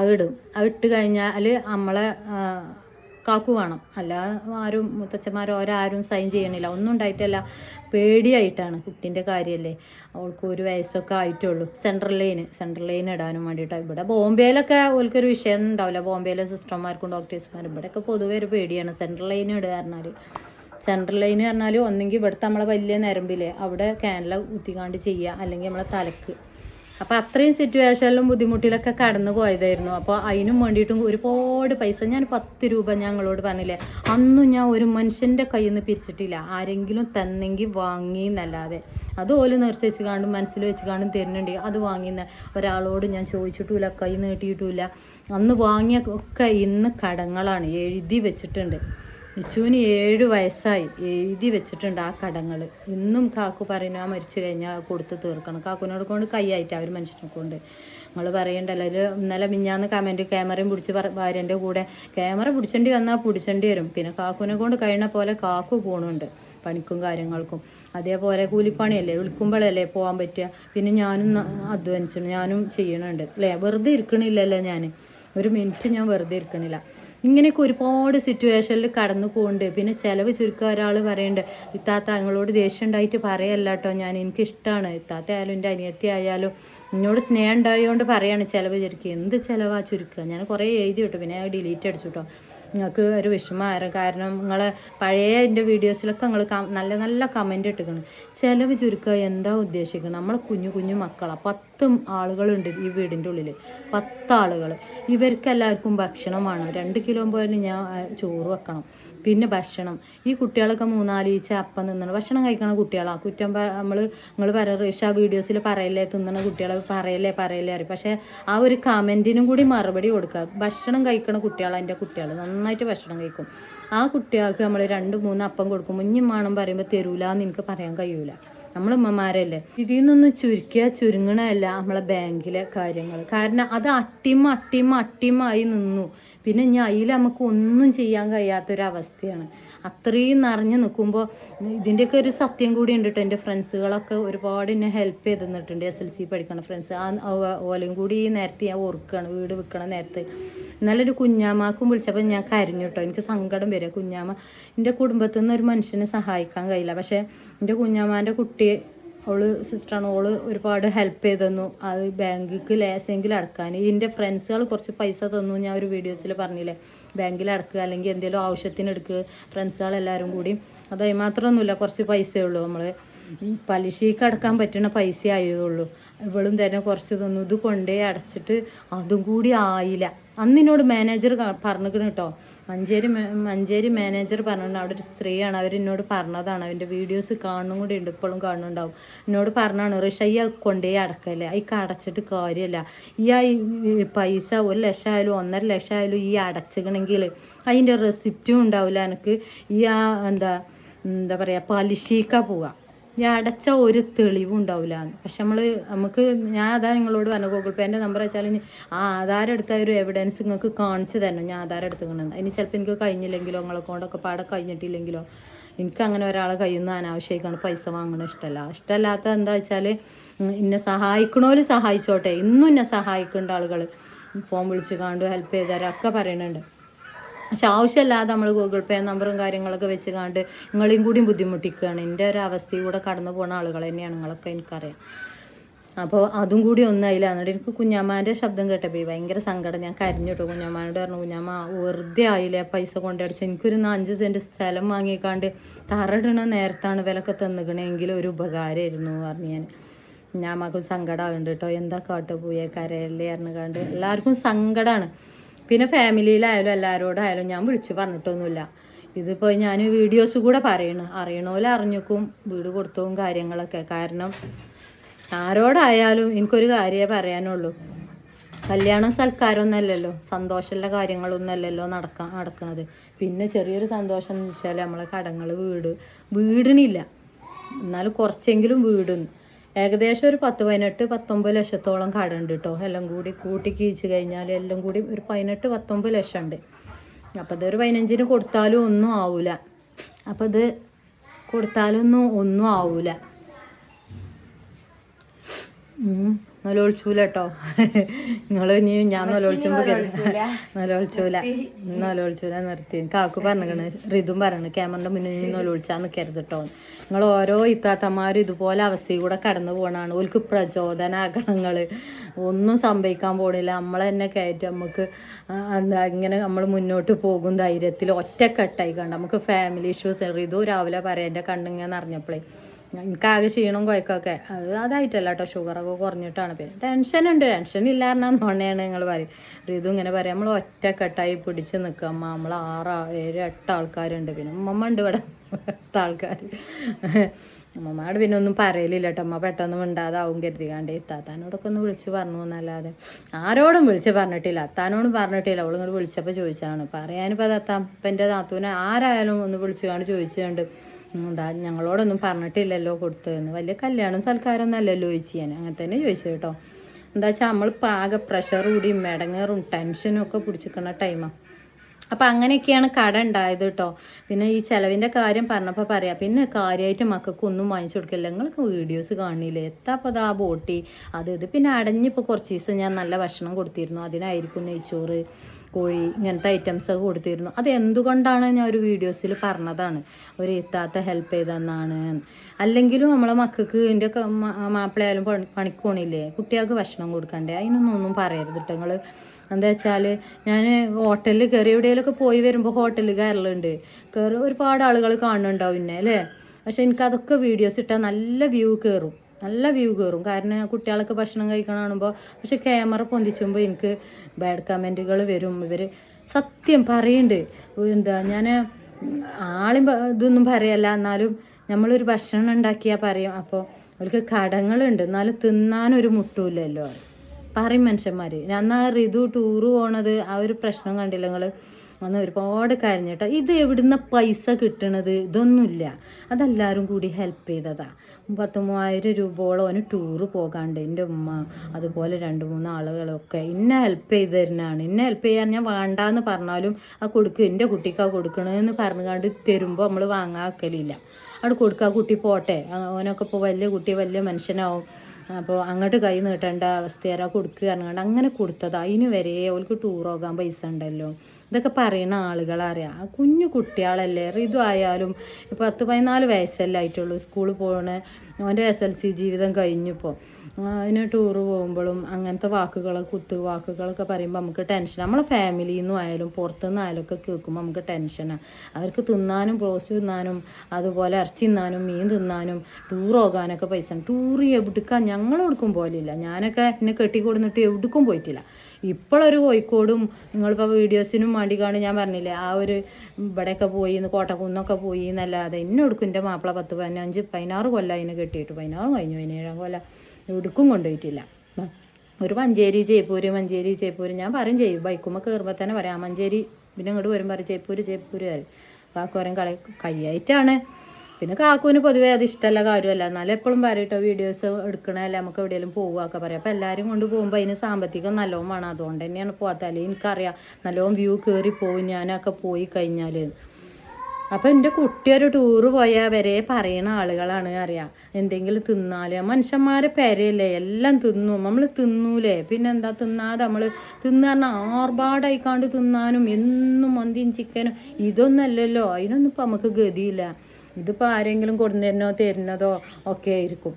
അതിടും അത് ഇട്ട് കഴിഞ്ഞാൽ നമ്മളെ കാക്കു വേണം. അല്ല ആരും മുത്തച്ഛന്മാരോ ആരും സൈൻ ചെയ്യണില്ല. ഒന്നും ഉണ്ടായിട്ടല്ല. പേടിയായിട്ടാണ് കുട്ടീന്റെ കാര്യമല്ലേ? അവൾക്ക് ഒരു വയസ്സൊക്കെ ആയിട്ടുള്ളൂ. സെൻട്രൽ ലൈന് സെൻട്രൽ ലൈൻ ഇടാനും വേണ്ടിയിട്ടാണ് ഇവിടെ ബോംബെയിലൊക്കെ ഓൾക്കൊരു വിഷയം ഉണ്ടാവില്ല. ബോംബെയിലെ സിസ്റ്റർമാർക്കും ഡോക്ടേഴ്സ്മാരും. ഇവിടെയൊക്കെ പൊതുവെ ഒരു പേടിയാണ്. സെൻട്രൽ ലൈൻ ഇടുക പറഞ്ഞാൽ സെൻട്രൽ ലൈൻ പറഞ്ഞാൽ ഒന്നെങ്കിൽ ഇവിടുത്തെ നമ്മളെ വലിയ നരമ്പില്ലേ അവിടെ കാനല കുത്തിക്കാണ്ട് ചെയ്യുക. അല്ലെങ്കിൽ നമ്മളെ തലക്ക്. അപ്പോൾ അത്രയും സിറ്റുവേഷനിലും ബുദ്ധിമുട്ടിലൊക്കെ കടന്നു പോയതായിരുന്നു. അപ്പോൾ അതിനും വേണ്ടിയിട്ടും ഒരുപാട് പൈസ ഞാൻ പത്ത് രൂപ ഞങ്ങളോട് പറഞ്ഞില്ലേ? അന്നും ഞാൻ ഒരു മനുഷ്യന്റെ കയ്യിൽ നിന്ന് പിരിച്ചിട്ടില്ല. ആരെങ്കിലും തന്നെങ്കിൽ വാങ്ങി എന്നല്ലാതെ അത് അതുപോലെ നിർത്തിച്ച് കാണും മനസ്സിൽ വെച്ച് കാണും തരുന്നുണ്ട്. അത് വാങ്ങിയെന്ന ഒരാളോട് ഞാൻ ചോദിച്ചിട്ടുമില്ല കൈ നീട്ടിയിട്ടുമില്ല. അന്ന് വാങ്ങിയ ഒക്കെ ഇന്ന് കടങ്ങളാണ് എഴുതി വെച്ചിട്ടുണ്ട്. ഇച്ചുവിന് ഏഴ് വയസ്സായി. എഴുതി വെച്ചിട്ടുണ്ട് ആ കടങ്ങൾ. ഇന്നും കാക്കു പറയുന്ന ആ മരിച്ചു കഴിഞ്ഞാൽ കൊടുത്ത് തീർക്കണം. കാക്കുവിനോട് കൊണ്ട് കൈയായിട്ട് അവർ മനുഷ്യനെ കൊണ്ട് നിങ്ങൾ പറയണ്ടല്ലോ അതിൽ ഇന്നലെ മിഞ്ഞാന്ന് കമന്റ് ക്യാമറയും പിടിച്ച് ഭാര്യന്റെ കൂടെ ക്യാമറ പിടിച്ചേണ്ടി വന്നാൽ പിടിച്ചേണ്ടി വരും. പിന്നെ കാക്കുവിനെ കൊണ്ട് കഴിയണ പോലെ കാക്കു പോണുണ്ട് പണിക്കും കാര്യങ്ങൾക്കും. അതേപോലെ കൂലിപ്പണിയല്ലേ വിളിക്കുമ്പോഴല്ലേ പോകാൻ പറ്റുക. പിന്നെ ഞാനും അധ്വാനിച്ചു. ഞാനും ചെയ്യണുണ്ട്. അല്ലേ? വെറുതെ ഇരിക്കണില്ലല്ലോ ഞാൻ ഒരു മിനിറ്റ് ഞാൻ വെറുതെ ഇരിക്കണില്ല. ഇങ്ങനെയൊക്കെ ഒരുപാട് സിറ്റുവേഷനിൽ കടന്നു പോകുന്നുണ്ട് പിന്നെ ചിലവ് ചുരുക്കം ഒരാൾ പറയുന്നുണ്ട് ഇത്താത്ത അങ്ങളോട് ദേഷ്യം ഉണ്ടായിട്ട് പറയല്ല കേട്ടോ ഞാൻ എനിക്കിഷ്ടമാണ് ഇത്താത്ത ആയാലും എന്റെ അനിയത്തി ആയാലും എന്നോട് സ്നേഹം ഉണ്ടായതുകൊണ്ട് പറയാണ് ചിലവ് ചുരുക്കി. എന്ത് ചിലവാ ചുരുക്കുക ഞാൻ കുറേ എഴുതി വിട്ടു പിന്നെ ഡിലീറ്റ് അടിച്ചു കേട്ടോ നിങ്ങൾക്ക് ഒരു വിഷമമായിരുന്നു കാരണം നിങ്ങൾ പഴയ എന്റെ വീഡിയോസിലൊക്കെ നിങ്ങൾ നല്ല നല്ല കമന്റ് ഇട്ടിക്കണം ചിലവ് ചുരുക്കുക എന്താ ഉദ്ദേശിക്കുന്നത് നമ്മൾ കുഞ്ഞു കുഞ്ഞു മക്കളാണ് പത്തും ആളുകളുണ്ട് ഈ വീടിന്റെ ഉള്ളിൽ പത്ത് ആളുകൾ ഇവർക്ക് എല്ലാവർക്കും ഭക്ഷണമാണ് രണ്ട് കിലോ പോലെ ഞാൻ ചോറ് വെക്കണം. പിന്നെ ഭക്ഷണം. ഈ കുട്ടികളൊക്കെ മൂന്നാൽ ഈച്ച അപ്പം തിന്നണം ഭക്ഷണം കഴിക്കണ കുട്ടികളാണ് കുറ്റം നമ്മൾ നിങ്ങൾ പറ റിഷ വീഡിയോസിൽ പറയല്ലേ തിന്നണ കുട്ടികളെ പറയല്ലേ പറയല്ലേ അറിയും പക്ഷേ ആ ഒരു കമന്റിനും കൂടി മറുപടി കൊടുക്കുക. ഭക്ഷണം കഴിക്കണ കുട്ടികളാണ് എന്റെ കുട്ടികൾ നന്നായിട്ട് ഭക്ഷണം കഴിക്കും. ആ കുട്ടികൾക്ക് നമ്മൾ രണ്ട് മൂന്ന് അപ്പം കൊടുക്കും മുഞ്ഞും വേണം പറയുമ്പോൾ തരൂല എന്ന് എനിക്ക് പറയാൻ കഴിയൂല. നമ്മൾ ഉമ്മമാരല്ലേ? ഇതിൽ നിന്ന് ചുരുക്കിയ ചുരുങ്ങണമല്ല നമ്മളെ ബാങ്കിലെ കാര്യങ്ങൾ കാരണം അത് അട്ടിമ അട്ടിമ അട്ടിമായി നിന്നു. പിന്നെ ഇനി അതിൽ നമുക്ക് ഒന്നും ചെയ്യാൻ കഴിയാത്തൊരവസ്ഥയാണ്. അത്രയും നിറഞ്ഞു നിൽക്കുമ്പോൾ ഇതിന്റെയൊക്കെ ഒരു സത്യം കൂടി ഉണ്ട് കേട്ടോ എന്റെ ഫ്രണ്ട്സുകളൊക്കെ ഒരുപാട് എന്നെ ഹെൽപ്പ് ചെയ്ത് തന്നിട്ടുണ്ട് എസ് എൽ സി പഠിക്കണ ഫ്രണ്ട്സ് ആ ഓലയും കൂടി നേരത്തെ ഞാൻ ഓർക്കുകയാണ് വീട് വിൽക്കണ നേരത്ത്. നല്ലൊരു കുഞ്ഞാമാക്കും വിളിച്ചപ്പോൾ ഞാൻ കരഞ്ഞു കേട്ടോ എനിക്ക് സങ്കടം വരിക കുഞ്ഞാമ്മ എന്റെ കുടുംബത്തിൽ നിന്ന് ഒരു മനുഷ്യനെ സഹായിക്കാൻ കഴിയില്ല. പക്ഷേ എന്റെ കുഞ്ഞാമാന്റെ കുട്ടി അവൾ സിസ്റ്ററാണ് ഓൾ ഒരുപാട് ഹെൽപ്പ് ചെയ്ത് തന്നു. അത് ബാങ്കിക്ക് ലേസെങ്കിലും അടക്കാൻ. ഇതിന്റെ ഫ്രണ്ട്സുകൾ കുറച്ച് പൈസ തന്നു. ഞാൻ ഒരു വീഡിയോസിൽ പറഞ്ഞില്ലേ? ബാങ്കിൽ അടക്കുക അല്ലെങ്കിൽ എന്തെങ്കിലും ആവശ്യത്തിന് എടുക്കുക. ഫ്രണ്ട്സുകൾ എല്ലാവരും കൂടി. അതായി മാത്രമൊന്നുമില്ല. കുറച്ച് പൈസയേ ഉള്ളൂ നമ്മൾ പലിശയ്ക്ക് അടക്കാൻ പറ്റുന്ന പൈസ ആയതുള്ളൂ ഇവളും തന്നെ കുറച്ച് തന്നു. ഇത് കൊണ്ടുപോയി അടച്ചിട്ട് അതും കൂടി ആയില്ല. അന്നിനോട് മാനേജർ പറഞ്ഞിരിക്കണം കേട്ടോ മഞ്ചേരി മഞ്ചേരി മാനേജർ പറഞ്ഞിട്ടുണ്ട്. അവിടെ ഒരു സ്ത്രീയാണ്. അവർ എന്നോട് പറഞ്ഞതാണ്. അവന്റെ വീഡിയോസ് കാണും കൂടി ഉണ്ട്. ഇപ്പോഴും കാണുന്നുണ്ടാവും. എന്നോട് പറഞ്ഞാണ് ഋഷയ്യ കൊണ്ടേ അടക്കല്ലേ? അതിക്ക് അടച്ചിട്ട് കാര്യമല്ല. ഈ ആ ഈ പൈസ ഒരു ലക്ഷം ആയാലും ഒന്നര ലക്ഷം ആയാലും ഈ അടച്ചിക്കണമെങ്കിൽ അതിന്റെ റെസിപ്റ്റും ഉണ്ടാവില്ല. എനിക്ക് ഈ ആ എന്താ എന്താ പറയുക പലിശയ്ക്കാ പോവുക ഈ അടച്ച ഒരു തെളിവും ഉണ്ടാവില്ല പക്ഷെ നമ്മൾ നമുക്ക് ഞാൻ അതാ നിങ്ങളോട് പറഞ്ഞു ഗൂഗിൾ പേന്റെ നമ്പർ വെച്ചാൽ ആ ആധാരം എടുത്ത ഒരു എവിഡൻസ് നിങ്ങൾക്ക് കാണിച്ചു തരണം. ഞാൻ ആധാരം എടുത്തുകൊണ്ട് ഇനി ചിലപ്പോൾ എനിക്ക് കഴിഞ്ഞില്ലെങ്കിലോ നിങ്ങളെ കൊണ്ടൊക്കെ പാടെ കഴിഞ്ഞിട്ടില്ലെങ്കിലോ എനിക്ക് അങ്ങനെ ഒരാളെ കയ്യിൽ അനാവശ്യമായിക്കാണ് പൈസ വാങ്ങണ ഇഷ്ടമല്ല ഇഷ്ടമല്ലാത്ത എന്താ വെച്ചാൽ എന്നെ സഹായിക്കണോൽ സഹായിച്ചോട്ടെ. ഇന്നും എന്നെ സഹായിക്കേണ്ട ആളുകൾ ഫോൺ വിളിച്ച് കാണും ഹെൽപ്പ് ചെയ്തു തരാം ഒക്കെ പറയുന്നുണ്ട് പക്ഷെ ആവശ്യമില്ലാതെ നമ്മൾ ഗൂഗിൾ പേ നമ്പറും കാര്യങ്ങളൊക്കെ വെച്ച് കണ്ട് നിങ്ങളെയും കൂടി ബുദ്ധിമുട്ടിക്കുകയാണ് എന്റെ ഒരു അവസ്ഥയിലൂടെ കടന്നു പോകുന്ന ആളുകൾ തന്നെയാണ് നിങ്ങളൊക്കെ എനിക്കറിയാം. അപ്പോൾ അതും കൂടി ഒന്നായില്ല. എന്നിട്ട് എനിക്ക് കുഞ്ഞാമ്മാന്റെ ശബ്ദം കേട്ടപ്പോൾ ഭയങ്കര സങ്കടം. ഞാൻ കരഞ്ഞു കേട്ടോ കുഞ്ഞാമ്മാനോട് പറഞ്ഞു കുഞ്ഞാമ്മ വെറുതെ ആയില്ലേ പൈസ കൊണ്ടടിച്ച് എനിക്കൊരു അഞ്ച് സെന്റ് സ്ഥലം വാങ്ങിക്കാണ്ട് തറടണ നേരത്താണ് വിലക്ക് തന്നിക്കണമെങ്കിൽ ഒരു ഉപകാരമായിരുന്നു പറഞ്ഞു ഞാൻ ഞാമ്മക്കും സങ്കടമാകുന്നുണ്ട് കേട്ടോ എന്താ കാട്ടുപോയ? കരയല്ലേ? അറിഞ്ഞു കണ്ട് എല്ലാവർക്കും സങ്കടമാണ് പിന്നെ ഫാമിലിയിലായാലും എല്ലാവരോടായാലും ഞാൻ വിളിച്ച് പറഞ്ഞിട്ടൊന്നുമില്ല. ഇതിപ്പോൾ ഞാൻ വീഡിയോസ് കൂടെ പറയണ്. അറിയണ പോലെ അറിഞ്ഞേക്കും വീട് കൊടുത്തവും കാര്യങ്ങളൊക്കെ. കാരണം ആരോടായാലും എനിക്കൊരു കാര്യമേ പറയാനുള്ളൂ. കല്യാണം സൽക്കാരമൊന്നുമല്ലല്ലോ. സന്തോഷമുള്ള കാര്യങ്ങളൊന്നുമല്ലല്ലോ നടക്കാൻ നടക്കണത്. പിന്നെ ചെറിയൊരു സന്തോഷം എന്ന് വെച്ചാൽ നമ്മളെ കടങ്ങൾ വീട്. വീടിനില്ല. എന്നാലും കുറച്ചെങ്കിലും വീടുന്നു ഏകദേശം ഒരു പത്ത് പതിനെട്ട് പത്തൊമ്പത് ലക്ഷത്തോളം കടമുണ്ട് കേട്ടോ എല്ലാം കൂടി കൂട്ടി കീച്ച് കഴിഞ്ഞാൽ എല്ലാം കൂടി ഒരു പതിനെട്ട് പത്തൊമ്പത് ലക്ഷം ഉണ്ട് അപ്പോൾ ഇതൊരു പതിനഞ്ചിന് കൊടുത്താലും ഒന്നും ആവൂല. അപ്പോൾ ഇത് കൊടുത്താലൊന്നും ഒന്നും ആവൂല. നൊലോളിച്ചൂല കേട്ടോ നിങ്ങൾ ഇനി ഞാൻ നൊലോളിച്ചുമ്പോ നൊലോളിച്ചൂല. നൊലോളിച്ചൂല. നിർത്തി. കാക്കു പറഞ്ഞിക്കണ്. ഋതും പറയണ്. ക്യാമറിന്റെ മുന്നിൽ നിന്ന് നൊലോളിച്ചാൽ നിൽക്കരുത് കേട്ടോ നിങ്ങൾ ഓരോ ഇത്താത്തമാരും ഇതുപോലെ അവസ്ഥയിൽ കൂടെ കടന്നു പോകണാണ് ഓൽക്ക് പ്രചോദനാകണങ്ങൾ ഒന്നും സംഭവിക്കാൻ പോണില്ല. നമ്മളെന്നെ കയറ്റി നമുക്ക് എന്താ ഇങ്ങനെ നമ്മൾ മുന്നോട്ട് പോകും ധൈര്യത്തിൽ. ഒറ്റക്കെട്ടായി കണ്ട. നമുക്ക് ഫാമിലി ഇഷ്യൂസ് ഋതു രാവിലെ പറയാം എന്റെ കണ്ണിങ്ങനെ നിറഞ്ഞപ്പോഴേ എനിക്കാകെ ക്ഷീണം കുഴക്കമൊക്കെ. അത് അതായിട്ടല്ല കേട്ടോ ഷുഗറൊക്കെ കുറഞ്ഞിട്ടാണ്. പിന്നെ ടെൻഷൻ ഉണ്ട് ടെൻഷൻ ഇല്ല പറഞ്ഞാൽ നോണയാണ് നിങ്ങൾ പറയും ഇതും ഇങ്ങനെ പറയാം. നമ്മൾ ഒറ്റക്കെട്ടായി പിടിച്ച് നിൽക്കുക അമ്മ നമ്മൾ ആറ് ഏഴ് എട്ട് ആൾക്കാരുണ്ട്. പിന്നെ ഉമ്മമ്മ ഉണ്ട് ഇവിടെ. ആൾക്കാർ അമ്മമ്മയോട് പിന്നെ ഒന്നും പറയലില്ല കേട്ടോ അമ്മ പെട്ടെന്ന് മിണ്ടാതാവും കരുതികാണ്ട് ഇത്താത്താനോടൊക്കെ ഒന്ന് വിളിച്ച് പറഞ്ഞു എന്നല്ലാതെ. ആരോടും വിളിച്ച് പറഞ്ഞിട്ടില്ല. അത്താനോടും പറഞ്ഞിട്ടില്ല. അവൾ ഇങ്ങോട്ട് വിളിച്ചപ്പോൾ ചോദിച്ചാണ് പറയാനിപ്പോൾ അത് അത്താപ്പന്റെ താത്തൂനെ ആരായാലും ഒന്ന് വിളിച്ചു വിളിച്ചുകൊണ്ട് ചോദിച്ചുകൊണ്ട് ഞങ്ങളോടൊന്നും പറഞ്ഞിട്ടില്ലല്ലോ കൊടുത്തതെന്ന് വലിയ കല്യാണം സൽക്കാരമൊന്നും അല്ലല്ലോ ചോദിച്ചു ഞാൻ. അങ്ങനെ തന്നെ ചോദിച്ചു കേട്ടോ. എന്താ വെച്ചാൽ നമ്മൾ ആകെ പ്രഷർ കൂടി മെടങ്ങേറും ടെൻഷനും ഒക്കെ പിടിച്ചിരിക്കുന്ന ടൈമാണ് അപ്പം അങ്ങനെയൊക്കെയാണ് കട ഉണ്ടായത് കേട്ടോ. പിന്നെ ഈ ചിലവിന്റെ കാര്യം പറഞ്ഞപ്പോൾ പറയാം പിന്നെ കാര്യമായിട്ട് മക്കൾക്ക് ഒന്നും വാങ്ങിച്ചു കൊടുക്കില്ല. നിങ്ങൾക്ക് വീഡിയോസ് കാണില്ലേ? എത്താപ്പോൾ അത് ആ ബോട്ടി. അത് ഇത് പിന്നെ അടഞ്ഞിപ്പോൾ കുറച്ച് ദിവസം ഞാൻ നല്ല ഭക്ഷണം കൊടുത്തിരുന്നു. അതിനായിരിക്കും നെയ്ച്ചോറ്. കോഴി ഇങ്ങനത്തെ ഐറ്റംസ് ഒക്കെ കൊടുത്തിരുന്നു. അത് എന്തുകൊണ്ടാണ് ഞാൻ ഒരു വീഡിയോസിൽ പറഞ്ഞതാണ്? ഒരു എത്താത്ത ഹെൽപ്പ് ചെയ്തെന്നാണ്. അല്ലെങ്കിലും നമ്മളെ മക്കൾക്ക് ഇതിന്റെ മാപ്പിളയായാലും പണി പണിക്ക് പോണില്ലേ? കുട്ടികൾക്ക് ഭക്ഷണം കൊടുക്കണ്ടേ? അതിനൊന്നും ഒന്നും പറയരുത് കേട്ടോ നിങ്ങൾ എന്താ വെച്ചാൽ ഞാൻ ഹോട്ടലിൽ കയറി എവിടെയെങ്കിലുമൊക്കെ പോയി വരുമ്പോൾ ഹോട്ടലിൽ കയറലുണ്ട് കയറി ഒരുപാട് ആളുകൾ കാണുന്നുണ്ടാവും പിന്നെ അല്ലേ? പക്ഷെ എനിക്ക് അതൊക്കെ വീഡിയോസ് ഇട്ടാൽ നല്ല വ്യൂ കയറും നല്ല വ്യൂ കയറും കാരണം കുട്ടികളൊക്കെ ഭക്ഷണം കഴിക്കണം കാണുമ്പോൾ പക്ഷെ ക്യാമറ പൊന്തിച്ചുമ്പോൾ എനിക്ക് ബാഡ് കമന്റുകൾ വരും. ഇവർ സത്യം പറയുന്നുണ്ട് എന്താ ഞാൻ ആളും ഇതൊന്നും പറയല്ല. എന്നാലും നമ്മളൊരു ഭക്ഷണം ഉണ്ടാക്കിയാൽ പറയും. അപ്പോൾ അവർക്ക് കടങ്ങളുണ്ട്. എന്നാലും തിന്നാനൊരു മുട്ടൂലല്ലോ പറയും മനുഷ്യന്മാർ ഞാൻ ആ റിതു ടൂറ് പോണത് ആ ഒരു പ്രശ്നം കണ്ടില്ല. നിങ്ങൾ അന്ന് ഒരുപാട് കരഞ്ഞിട്ട് ഇത് എവിടുന്ന പൈസ കിട്ടണത്? ഇതൊന്നുമില്ല. അതെല്ലാവരും കൂടി ഹെൽപ്പ് ചെയ്തതാ. പത്ത് മൂവായിരം രൂപയോളം അവന് ടൂറ് പോകാണ്ട്. എന്റെ ഉമ്മ അതുപോലെ രണ്ട് മൂന്ന് ആളുകളൊക്കെ ഇന്നെ ഹെൽപ്പ് ചെയ്ത് തരുന്നതാണ് ഇന്നെ ഹെൽപ്പ് ചെയ്യാൻ ഞാൻ വേണ്ടാന്ന് പറഞ്ഞാലും ആ കൊടുക്കുക എന്റെ കുട്ടിക്ക് ആ കൊടുക്കണമെന്ന് പറഞ്ഞുകൊണ്ട് തരുമ്പോൾ നമ്മൾ വാങ്ങാക്കലില്ല അവിടെ കൊടുക്കുക കുട്ടി പോട്ടെ. അവനൊക്കെ ഇപ്പോൾ വലിയ കുട്ടി വലിയ മനുഷ്യനാവും. അപ്പോൾ അങ്ങോട്ട് കൈ നീട്ടേണ്ട അവസ്ഥയാരാ കൊടുക്കുക അങ്ങനെ കൊടുത്തതാ. അതിന് വരെ അവൾക്ക് ടൂർ പോകാൻ പൈസ ഉണ്ടല്ലോ. ഇതൊക്കെ പറയുന്ന ആളുകളറിയാം ആ കുഞ്ഞു കുട്ടികളല്ലേ? ഇതുമായാലും പത്ത് പതിനാല് വയസ്സല്ലേ ആയിട്ടുള്ളൂ. സ്കൂളിൽ പോകണ അവന്റെ എസ് എൽ സി ജീവിതം കഴിഞ്ഞിപ്പോൾ അതിന് ടൂറ് പോകുമ്പോഴും അങ്ങനത്തെ വാക്കുകളൊക്കെ കുത്തു വാക്കുകളൊക്കെ പറയുമ്പോൾ നമുക്ക് ടെൻഷൻ നമ്മളെ ഫാമിലിയിൽ നിന്നും ആയാലും പുറത്തുനിന്ന് ആയാലും ഒക്കെ കേൾക്കുമ്പോൾ നമുക്ക് ടെൻഷനാണ് അവർക്ക് തിന്നാനും ബ്രോസ് തിന്നാനും അതുപോലെ ഇറച്ചി തിന്നാനും മീൻ തിന്നാനും ടൂർ പോകാനൊക്കെ പൈസ ടൂർ എവിടുക്കാൻ ഞങ്ങൾ എടുക്കും പോലില്ല ഞാനൊക്കെ എന്നെ കെട്ടിക്കൊടുന്നിട്ട് എവിടേക്കും പോയിട്ടില്ല. ഇപ്പോഴൊരു കോഴിക്കോടും നിങ്ങളിപ്പോൾ വീഡിയോസിനും വേണ്ടി കാണും ഞാൻ പറഞ്ഞില്ലേ ആ ഒരു ഇവിടെയൊക്കെ പോയി കോട്ടക്കുന്നൊക്കെ പോയി എന്നല്ലാതെ എന്നെ എടുക്കും എന്റെ മാപ്പിള പത്ത് പതിനഞ്ച് പതിനാറ് കൊല്ലം അതിന് കെട്ടിയിട്ട്. പതിനാറ് കഴിഞ്ഞു പതിനേഴാം കൊല്ലം. എവിടേക്കും കൊണ്ടുപോയിട്ടില്ല. ഒരു മഞ്ചേരി ജയ്പൂര് മഞ്ചേരി ജയ്പൂര്. ഞാൻ പറയും ചെയ്യും ബൈക്കുമ്പോൾ കയറുമ്പോൾ തന്നെ പറയാം. മഞ്ചേരി പിന്നെ ഇങ്ങോട്ട് വരും പറയും ജയ്പൂര് ജയ്പൂര് പറയും. കാക്കോരം കളി കയ്യായിട്ടാണ്. പിന്നെ കാക്കുവിന് പൊതുവേ അത് ഇഷ്ടമല്ല കാര്യമല്ല. എന്നാലും എപ്പോഴും പറയട്ടോ വീഡിയോസ് എടുക്കണമല്ല നമുക്ക് എവിടെയെങ്കിലും പോവുകയൊക്കെ പറയാം. അപ്പോൾ എല്ലാവരും കൊണ്ട് പോകുമ്പോൾ അതിന് സാമ്പത്തികം നല്ലോണം വേണം. അതുകൊണ്ട് തന്നെയാണ് പോകാത്തല്ലേ എനിക്കറിയാം നല്ലോണം വ്യൂ കയറി പോകും ഞാനൊക്കെ പോയി കഴിഞ്ഞാൽ അപ്പോൾ എന്റെ കുട്ടി ഒരു ടൂറ് പോയാൽ വരെ പറയുന്ന ആളുകളാണ് അറിയാം. എന്തെങ്കിലും തിന്നാൽ മനുഷ്യന്മാരെ പെരയല്ലേ എല്ലാം തിന്നു. നമ്മൾ തിന്നൂലേ. പിന്നെ എന്താ തിന്നാതെ നമ്മൾ തിന്നു പറഞ്ഞാൽ ആർഭാടായിക്കാണ്ട് തിന്നാനും എന്നും മന്തിയും ചിക്കനും ഇതൊന്നല്ലല്ലോ. അതിനൊന്നും ഇപ്പം നമുക്ക് ഗതിയില്ല. ഇതിപ്പോൾ ആരെങ്കിലും കൊടുന്നതിനോ തരുന്നതോ ഒക്കെ ആയിരിക്കും.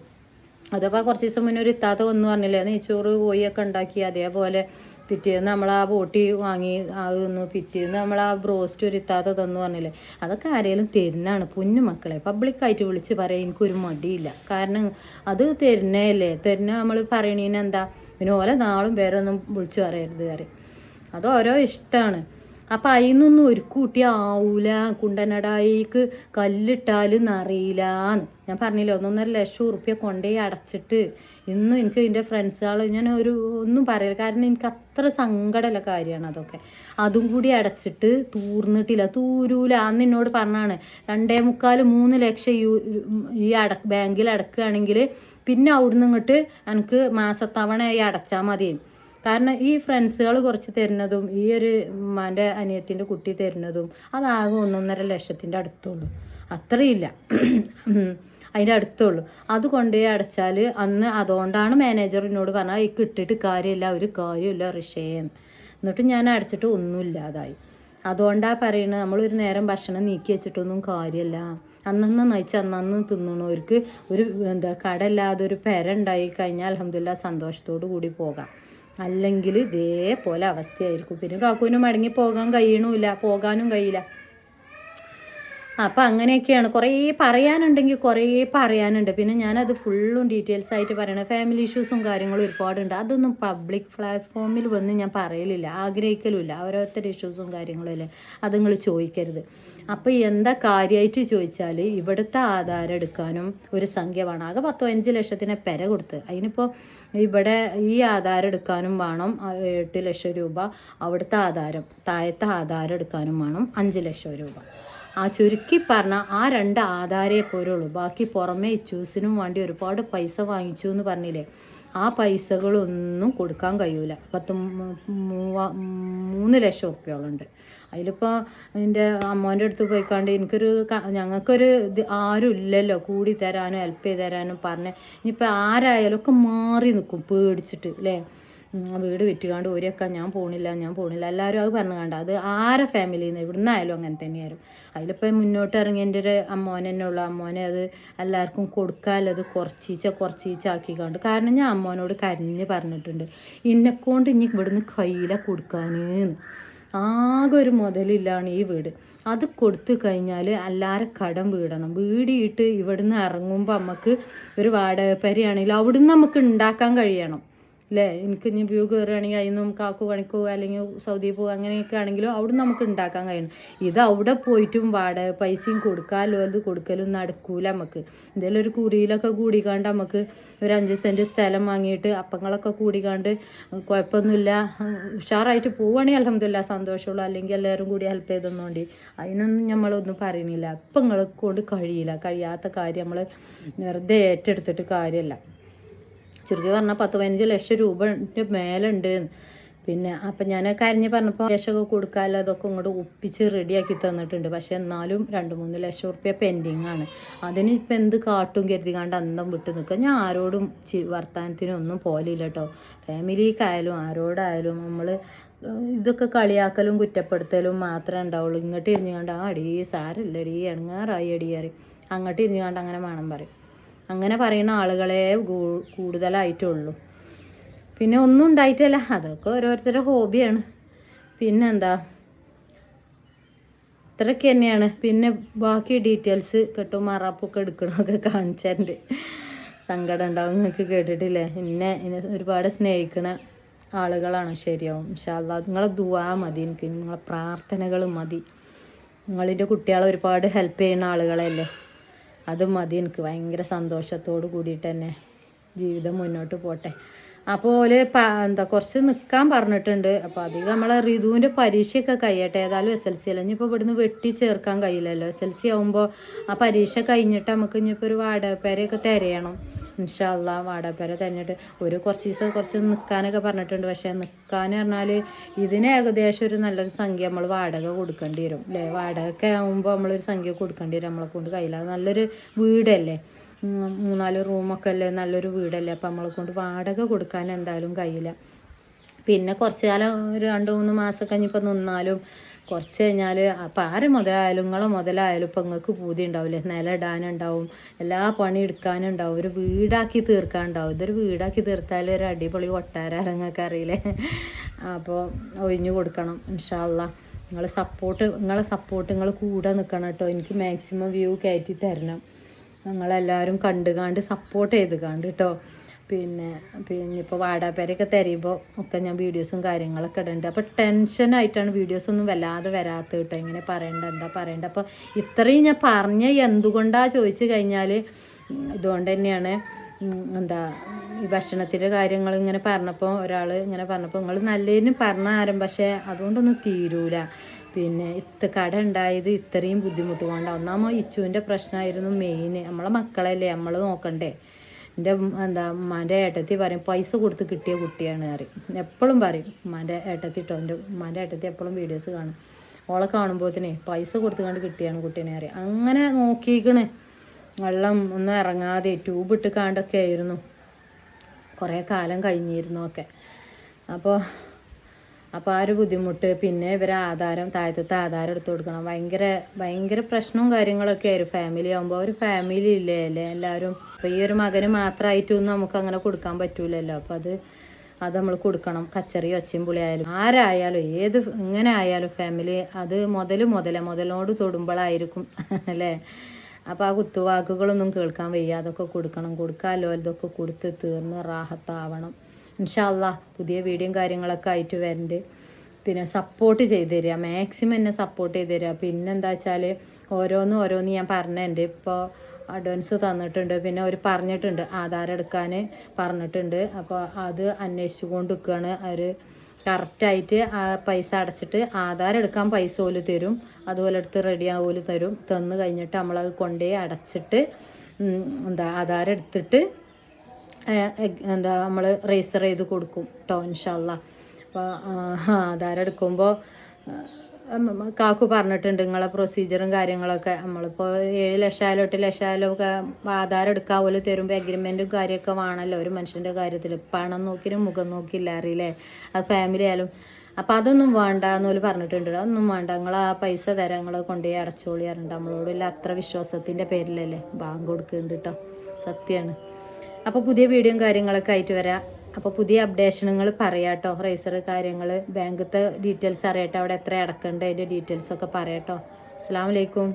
അതപ്പോൾ കുറച്ച് ദിവസം മുന്നേ ഒരു ഇത്താത്ത വന്നു പറഞ്ഞില്ലേ നെയ്ച്ചോറ് കോഴിയൊക്കെ ഉണ്ടാക്കി അതേപോലെ പിറ്റേന്ന് നമ്മൾ ആ ബോട്ടി വാങ്ങി തന്നു. പിറ്റേന്ന് നമ്മൾ ആ ബ്രോസ്റ്റ് ഒരു തന്നു പറഞ്ഞില്ലേ? അതൊക്കെ ആരെങ്കിലും തരുന്നതാണ് കുഞ്ഞു മക്കളെ. പബ്ലിക്കായിട്ട് വിളിച്ച് പറയാൻ എനിക്കൊരു മടിയില്ല. കാരണം അത് തരുന്നതല്ലേ? തരുന്ന നമ്മൾ പറയണീന് എന്താ പിന്നെ ഓരോ നാളും പേരൊന്നും വിളിച്ച് പറയരുത് പറയും. അത് ഓരോ ഇഷ്ടമാണ് അപ്പം അതിൽ നിന്നൊന്നും ഒരു കൂട്ടി ആവൂല. കുണ്ടനടായിക്ക് കല്ലിട്ടാലും നിറയില്ലാന്ന് ഞാൻ പറഞ്ഞില്ല ഒന്നൊന്നര ലക്ഷം ഉറുപ്പ്യ കൊണ്ടുപോയി അടച്ചിട്ട് ഇന്നും എനിക്ക് എന്റെ ഫ്രണ്ട്സുകൾ ഞാൻ ഒരു ഒന്നും പറയില്ല കാരണം എനിക്ക് അത്ര സങ്കടമുള്ള കാര്യമാണ് അതൊക്കെ. അതും കൂടി അടച്ചിട്ട് തൂർന്നിട്ടില്ല. തൂരൂല. അന്ന് എന്നോട് പറഞ്ഞാണ് രണ്ടേ മുക്കാൽ മൂന്ന് ലക്ഷം ഈ അട ബാങ്കിൽ അടക്കുകയാണെങ്കിൽ പിന്നെ അവിടുന്ന് ഇങ്ങോട്ട് എനിക്ക് മാസത്തവണയായി അടച്ചാൽ മതി. കാരണം ഈ ഫ്രണ്ട്സുകൾ കുറച്ച് തരുന്നതും ഈ ഒരു ഉമ്മാന്റെ അനിയത്തിന്റെ കുട്ടി തരുന്നതും അതാകെ ഒന്നൊന്നര ലക്ഷത്തിന്റെ അടുത്തുള്ളൂ. അത്രയില്ല അതിന്റെ അടുത്തുള്ളൂ. അത് കൊണ്ടുപോയി അടച്ചാൽ അന്ന് അതുകൊണ്ടാണ് മാനേജർ എന്നോട് പറഞ്ഞത് ഈ കിട്ടിയിട്ട് കാര്യമില്ല ഒരു കാര്യമില്ല റിഷയെന്ന് എന്നിട്ട് ഞാൻ അടച്ചിട്ട് ഒന്നുമില്ലാതായി അതുകൊണ്ടാണ് പറയുന്നത് നമ്മളൊരു നേരം ഭക്ഷണം നീക്കി വെച്ചിട്ടൊന്നും കാര്യമില്ല. അന്നന്ന് നയിച്ച് അന്നന്ന് തിന്നണവർക്ക് ഒരു എന്താ കടല്ലാതെ ഒരു പെര ഉണ്ടായി കഴിഞ്ഞാൽ അലഹമില്ല സന്തോഷത്തോടു കൂടി പോകാം. അല്ലെങ്കിൽ ഇതേപോലെ അവസ്ഥയായിരിക്കും. പിന്നെ കാക്കൂനും മടങ്ങി പോകാൻ കഴിയണമില്ല പോകാനും കഴിയില്ല. അപ്പം അങ്ങനെയൊക്കെയാണ്. കുറേ പറയാനുണ്ടെങ്കിൽ കുറേ പറയാനുണ്ട്. പിന്നെ ഞാനത് ഫുള്ളും ഡീറ്റെയിൽസ് ആയിട്ട് പറയണം. ഫാമിലി ഇഷ്യൂസും കാര്യങ്ങളും ഒരുപാടുണ്ട്. അതൊന്നും പബ്ലിക് പ്ലാറ്റ്ഫോമിൽ വന്ന് ഞാൻ പറയലില്ല. ആഗ്രഹിക്കലുമില്ല ഓരോരുത്തരുടെ ഇഷ്യൂസും കാര്യങ്ങളും അല്ലേ? അത് നിങ്ങൾ ചോദിക്കരുത് അപ്പോൾ എന്താ കാര്യമായിട്ട് ചോദിച്ചാൽ ഇവിടുത്തെ ആധാരം എടുക്കാനും ഒരു സംഖ്യ വേണം. ആകെ പത്തോ അഞ്ച് ലക്ഷത്തിന് പെര കൊടുത്ത്. അതിനിപ്പോൾ ഇവിടെ ഈ ആധാരം എടുക്കാനും വേണം. എട്ട് ലക്ഷം രൂപ അവിടുത്തെ ആധാരം താഴത്തെ ആധാരം എടുക്കാനും വേണം. അഞ്ച് ലക്ഷം രൂപ. ആ ചുരുക്കി പറഞ്ഞ ആ രണ്ട് ആധാരേ പോരുള്ളൂ ബാക്കി പുറമേ ഇച്ചൂസിനും വേണ്ടി ഒരുപാട് പൈസ വാങ്ങിച്ചു എന്ന് പറഞ്ഞില്ലേ? ആ പൈസകളൊന്നും കൊടുക്കാൻ കഴിയൂല. പത്ത് മൂവ- മൂന്ന് ലക്ഷം ഉറുപ്പ്യോളുണ്ട് അതിലിപ്പോൾ എന്റെ അമ്മോന്റെ അടുത്ത് പോയിക്കാണ്ട് എനിക്കൊരു ഞങ്ങൾക്കൊരു ഇത് ആരും ഇല്ലല്ലോ. കൂടി തരാനും ഹെൽപ്പ് ചെയ്ത് തരാനും പറഞ്ഞ് ഇനിയിപ്പോൾ ആരായാലും ഒക്കെ മാറി നിൽക്കും പേടിച്ചിട്ട് അല്ലേ വീട് വിറ്റുകാണ്ട് ഒരൊക്കെ ഞാൻ പോണില്ല ഞാൻ പോണില്ല. എല്ലാവരും അത് പറഞ്ഞു കണ്ട. അത് ആരെ ഫാമിലിയിൽ നിന്ന് ഇവിടുന്ന് ആയാലും അങ്ങനെ തന്നെയായിരുന്നു. അതിലിപ്പോൾ മുന്നോട്ട് ഇറങ്ങി എന്റെ ഒരു അമ്മോനെ തന്നെ ഉള്ളു. അമ്മോനെ അത് എല്ലാവർക്കും കൊടുക്കാല്ലത് കുറച്ചീച്ച കുറച്ചീച്ച ആക്കിക്കാണ്ട്. കാരണം ഞാൻ അമ്മോനോട് കരഞ്ഞ് പറഞ്ഞിട്ടുണ്ട്. എന്നെക്കൊണ്ട് ഇനി ഇവിടുന്ന് കയ്യില കൊടുക്കാനേന്ന് ആകെ ഒരു മുതലില്ലാണ് ഈ വീട്. അത് കൊടുത്തു കഴിഞ്ഞാൽ എല്ലാവരെ കടം വീടണം. വീടിയിട്ട് ഇവിടുന്ന് ഇറങ്ങുമ്പോൾ നമുക്ക് ഒരു വാടകപ്പരിയാണെങ്കിൽ അവിടുന്ന് നമുക്ക് ഉണ്ടാക്കാൻ കഴിയണം. അല്ലേ എനിക്ക് ഇനി വ്യൂ കയറുകയാണെങ്കിൽ അതിൽ നിന്നും കാക്കു പണിക്ക് അല്ലെങ്കിൽ സൗദി പോകുക അങ്ങനെയൊക്കെ ആണെങ്കിലും അവിടെ നമുക്ക് ഉണ്ടാക്കാൻ കഴിയണം. ഇത് അവിടെ പോയിട്ടും വാടക പൈസയും കൊടുക്കാമല്ലോ അത് കൊടുക്കലും നടക്കൂല നമുക്ക്. എന്തെങ്കിലും ഒരു കുറിയിലൊക്കെ കൂടിക്കാണ്ട് നമുക്ക് ഒരു അഞ്ച് സെന്റ് സ്ഥലം വാങ്ങിയിട്ട് അപ്പങ്ങളൊക്കെ കൂടിക്കാണ്ട് കുഴപ്പമൊന്നുമില്ല. ഉഷാറായിട്ട് പോവുകയാണെങ്കിൽ അലഹമില്ല സന്തോഷമുള്ളൂ. അല്ലെങ്കിൽ എല്ലാവരും കൂടി ഹെൽപ്പ് ചെയ്തെന്നുകൊണ്ട് അതിനൊന്നും നമ്മളൊന്നും പറയുന്നില്ല. അപ്പം നിങ്ങളെ കൊണ്ട് കഴിയില്ല. കഴിയാത്ത കാര്യം നമ്മൾ വെറുതെ ഏറ്റെടുത്തിട്ട് കാര്യമല്ല. ചുരുക്കി പറഞ്ഞാൽ പത്ത് പതിനഞ്ച് ലക്ഷം രൂപന്റെ മേലുണ്ട്. പിന്നെ അപ്പം ഞാൻ കരഞ്ഞ് പറഞ്ഞപ്പോൾ ലക്ഷമൊക്കെ കൊടുക്കാമല്ലോ അതൊക്കെ ഇങ്ങോട്ട് ഒപ്പിച്ച് റെഡിയാക്കി തന്നിട്ടുണ്ട്. പക്ഷേ എന്നാലും രണ്ട് മൂന്ന് ലക്ഷം റുപ്യ പെൻഡിങ് ആണ്. അതിന് ഇപ്പം എന്ത് കാട്ടും കരുതി കണ്ട് അന്തം വിട്ട് നിൽക്കുക ഞാൻ ആരോടും ചി വർത്തമാനത്തിനൊന്നും പോലില്ല കേട്ടോ ഫാമിലിക്കായാലും ആരോടായാലും നമ്മൾ ഇതൊക്കെ കളിയാക്കലും കുറ്റപ്പെടുത്തലും മാത്രമേ ഉണ്ടാവുള്ളൂ ഇങ്ങോട്ട് ഇരിഞ്ഞുകൊണ്ട് ആ അടി സാരല്ലടി എണങ്ങാറായി അടി കയറി അങ്ങോട്ട് ഇരിഞ്ഞുകൊണ്ട് അങ്ങനെ വേണം പറയും. അങ്ങനെ പറയുന്ന ആളുകളെ കൂടുതലായിട്ടുള്ളൂ. പിന്നെ ഒന്നും ഉണ്ടായിട്ടില്ല. അതൊക്കെ ഓരോരുത്തരുടെ ഹോബിയാണ്. പിന്നെന്താ? ഇത്രയൊക്കെ തന്നെയാണ്. പിന്നെ ബാക്കി ഡീറ്റെയിൽസ് കെട്ടും മറാപ്പൊക്കെ എടുക്കണമൊക്കെ കാണിച്ചതിന്റെ സങ്കടം ഉണ്ടാവും. നിങ്ങൾക്ക് കേട്ടിട്ടില്ലേ? എന്നെ എന്നെ ഒരുപാട് സ്നേഹിക്കണ ആളുകളാണ്. ശരിയാവും. ഇൻഷാല്ലാ നിങ്ങളെ ദുവാ മതി. എനിക്ക് നിങ്ങളെ പ്രാർത്ഥനകൾ മതി. നിങ്ങളിന്റെ കുട്ടികളെ ഒരുപാട് ഹെൽപ്പ് ചെയ്യുന്ന ആളുകളല്ലേ? അത് മതി. എനിക്ക് ഭയങ്കര സന്തോഷത്തോട് കൂടിയിട്ട് തന്നെ ജീവിതം മുന്നോട്ട് പോട്ടെ. അപ്പോൾ ഓൽ എന്താ കുറച്ച് നിൽക്കാൻ പറഞ്ഞിട്ടുണ്ട്. അപ്പോൾ അധികം നമ്മളെ ഋതുവിന്റെ പരീക്ഷയൊക്കെ കഴിയട്ടെ. ഏതായാലും എസ് എൽ സി അല്ല? ഇനിയിപ്പോൾ ഇവിടുന്ന് വെട്ടി ചേർക്കാൻ കഴിയില്ലല്ലോ. എസ് എൽ സി ആകുമ്പോൾ ആ പരീക്ഷ കഴിഞ്ഞിട്ട് നമുക്ക് ഇനിയിപ്പോൾ ഒരു വാടകപ്പേരെയൊക്കെ തിരയണം ഇൻഷാല്ല വാടകപ്പേര തന്നിട്ട് ഒരു കുറച്ച് ദിവസം കുറച്ച് നിൽക്കാനൊക്കെ പറഞ്ഞിട്ടുണ്ട്. പക്ഷേ നിൽക്കാൻ പറഞ്ഞാൽ ഇതിന് ഏകദേശം ഒരു നല്ലൊരു സംഖ്യ നമ്മൾ വാടക കൊടുക്കേണ്ടി വരും. അല്ലേ വാടകയൊക്കെ ആകുമ്പോൾ നമ്മളൊരു സംഖ്യ കൊടുക്കേണ്ടി വരും നമ്മളെ കൊണ്ട് കയ്യിലാ. നല്ലൊരു വീടല്ലേ? മൂന്നാൽ റൂമൊക്കെ അല്ലേ? നല്ലൊരു വീടല്ലേ? അപ്പം നമ്മളെ കൊണ്ട് വാടക കൊടുക്കാൻ എന്തായാലും കഴിയില്ല. പിന്നെ കുറച്ച് കാലം ഒരു രണ്ട് മൂന്ന് മാസം കഴിഞ്ഞിപ്പോൾ നിന്നാലും കുറച്ച് കഴിഞ്ഞാൽ അപ്പം ആര് മുതലായാലും നിങ്ങളെ മുതലായാലും ഇപ്പം നിങ്ങൾക്ക് പൂതി ഉണ്ടാവില്ലേ നില ഇടാനുണ്ടാവും എല്ലാ പണി എടുക്കാനുണ്ടാവും ഒരു വീടാക്കി തീർക്കാനുണ്ടാവും. ഇതൊരു വീടാക്കി തീർത്താൽ ഒരു അടിപൊളി കൊട്ടാരം നിങ്ങൾക്ക് അറിയില്ലേ? അപ്പോൾ ഒഴിഞ്ഞു കൊടുക്കണം ഇൻഷാല്ല നിങ്ങൾ സപ്പോർട്ട് നിങ്ങളെ സപ്പോർട്ട് നിങ്ങൾ കൂടെ നിൽക്കണം കേട്ടോ. എനിക്ക് മാക്സിമം വ്യൂ കയറ്റി തരണം. നിങ്ങളെല്ലാവരും കണ്ട് കാണ്ട് സപ്പോർട്ട് ചെയ്ത് കാണ്ട് കേട്ടോ. പിന്നെ പിന്നെ ഇപ്പോൾ വാടാപ്പേരൊക്കെ തരുമ്പോൾ ഒക്കെ ഞാൻ വീഡിയോസും കാര്യങ്ങളൊക്കെ ഇടുന്നുണ്ട് അപ്പോൾ ടെൻഷനായിട്ടാണ് വീഡിയോസൊന്നും വല്ലാതെ വരാത്തത് കേട്ടോ. ഇങ്ങനെ പറയേണ്ട എന്താ പറയണ്ട. അപ്പോൾ ഇത്രയും ഞാൻ പറഞ്ഞ എന്തുകൊണ്ടാണ് ചോദിച്ചു കഴിഞ്ഞാൽ ഇതുകൊണ്ട് തന്നെയാണ് എന്താ ഈ ഭക്ഷണത്തിന്റെ കാര്യങ്ങൾ ഇങ്ങനെ പറഞ്ഞപ്പോൾ ഒരാൾ ഇങ്ങനെ പറഞ്ഞപ്പോൾ നിങ്ങൾ നല്ലതിന് പറഞ്ഞ ആരും പക്ഷേ അതുകൊണ്ടൊന്നും തീരൂല. പിന്നെ ഇത്ത കട ഉണ്ടായത് ഇത്രയും ബുദ്ധിമുട്ട് കൊണ്ടാണ് ഒന്നാമോ ഇച്ചുവിന്റെ പ്രശ്നമായിരുന്നു മെയിൻ നമ്മളെ മക്കളല്ലേ നമ്മൾ നോക്കണ്ടേ. എന്റെ എന്താ ഉമ്മാന്റെ ഏട്ടത്തി പറയും പൈസ കൊടുത്ത് കിട്ടിയ കുട്ടിയാണ് പറയും. എപ്പോഴും പറയും ഉമ്മാന്റെ ഏട്ടത്തി ഇട്ടോ എന്റെ ഉമ്മാന്റെ ഏട്ടത്തി എപ്പോഴും വീഡിയോസ് കാണും. ഓളെ കാണുമ്പോഴത്തേനെ പൈസ കൊടുത്ത് കണ്ട് കിട്ടിയാണ് കുട്ടീനെ അറിയാം അങ്ങനെ നോക്കിയിക്കണ്. വെള്ളം ഒന്നും ഇറങ്ങാതെ ട്യൂബ് ഇട്ട് കാണ്ടൊക്കെ ആയിരുന്നു. കുറേ കാലം കഴിഞ്ഞിരുന്നു ഒക്കെ. അപ്പോൾ അപ്പോൾ ആ ഒരു ബുദ്ധിമുട്ട് പിന്നെ ഇവരെ ആധാരം താഴത്തെ ആധാരം എടുത്തു കൊടുക്കണം. ഭയങ്കര ഭയങ്കര പ്രശ്നവും കാര്യങ്ങളൊക്കെ ആയിരുന്നു ഫാമിലി ആകുമ്പോൾ ഒരു ഫാമിലി ഇല്ലേ അല്ലേ? എല്ലാവരും. അപ്പോൾ ഈ ഒരു മകന് മാത്രമായിട്ടൊന്നും നമുക്ക് അങ്ങനെ കൊടുക്കാൻ പറ്റൂലല്ലോ. അപ്പോൾ അത് അത് നമ്മൾ കൊടുക്കണം. കച്ചറി ഒച്ചയും പുളി ആയാലും ആരായാലും ഏത് ഇങ്ങനെ ആയാലും ഫാമിലി അത് മുതൽ മുതലേ. മുതലോട് തൊടുമ്പോഴായിരിക്കും *laughs* അല്ലേ? അപ്പോൾ ആ കുത്തുവാക്കുകളൊന്നും കേൾക്കാൻ വയ്യ. അതൊക്കെ കൊടുക്കണം. കൊടുക്കാമല്ലോ ഇതൊക്കെ കൊടുത്ത് തീർന്ന് റാഹത്താവണം. ഇൻഷാല്ല പുതിയ വീഡിയോയും കാര്യങ്ങളൊക്കെ ആയിട്ട് വരണ്ട്. പിന്നെ സപ്പോർട്ട് ചെയ്ത് തരിക മാക്സിമം എന്നെ സപ്പോർട്ട് ചെയ്ത് തരിക പിന്നെ എന്താ വെച്ചാൽ ഓരോന്നും ഓരോന്ന് ഞാൻ പറഞ്ഞിട്ടുണ്ട്. ഇപ്പോൾ അഡ്വാൻസ് തന്നിട്ടുണ്ട്. പിന്നെ അവർ പറഞ്ഞിട്ടുണ്ട്. ആധാർ എടുക്കാൻ പറഞ്ഞിട്ടുണ്ട്. അപ്പോൾ അത് അന്വേഷിച്ചു കൊണ്ട് നിൽക്കുകയാണ് അവർ കറക്റ്റായിട്ട് ആ പൈസ അടച്ചിട്ട് ആധാർ എടുക്കാൻ പൈസ പോലും തരും. അതുപോലെ എടുത്ത് റെഡി ആവുമല്ലോ തരും. തന്നു കഴിഞ്ഞിട്ട് നമ്മളത് കൊണ്ടുപോയി അടച്ചിട്ട് എന്താ ആധാർ എടുത്തിട്ട് എന്താ നമ്മൾ റേസർ ചെയ്ത് കൊടുക്കും കേട്ടോ ഇൻഷല്ല അപ്പോൾ ആധാരം എടുക്കുമ്പോൾ കാക്കു പറഞ്ഞിട്ടുണ്ട് നിങ്ങളെ പ്രൊസീജിയറും കാര്യങ്ങളൊക്കെ. നമ്മളിപ്പോൾ ഏഴ് ലക്ഷമായാലും എട്ട് ലക്ഷമായാലും ഒക്കെ ആധാരം എടുക്കാൻ പോലും തരുമ്പോൾ എഗ്രിമെന്റും കാര്യമൊക്കെ വേണമല്ലോ ഒരു മനുഷ്യന്റെ കാര്യത്തിൽ പണം നോക്കിയാലും മുഖം നോക്കിയില്ല അറിയില്ലേ? അത് ഫാമിലി ആയാലും. അപ്പം അതൊന്നും വേണ്ട എന്നോൽ പറഞ്ഞിട്ടുണ്ട്. അതൊന്നും വേണ്ട. നിങ്ങൾ ആ പൈസ തരാം നിങ്ങൾ കൊണ്ടുപോയി അടച്ചോളി പറഞ്ഞിട്ട്. നമ്മളോടില്ല അത്ര വിശ്വാസത്തിന്റെ പേരിലല്ലേ? ബാങ്ക് കൊടുക്കുന്നുണ്ട് കേട്ടോ സത്യമാണ് അപ്പോൾ പുതിയ വീഡിയോയും കാര്യങ്ങളൊക്കെ ആയിട്ട് വരാം. അപ്പോൾ പുതിയ അപ്ഡേഷനുകൾ പറയാട്ടോ റൈസർ കാര്യങ്ങൾ ബാങ്കത്തെ ഡീറ്റെയിൽസ് അറിയട്ടെ അവിടെ എത്ര അടക്കേണ്ടത് അതിന്റെ ഡീറ്റെയിൽസൊക്കെ പറയാട്ടോ അസ്സാം വലൈക്കും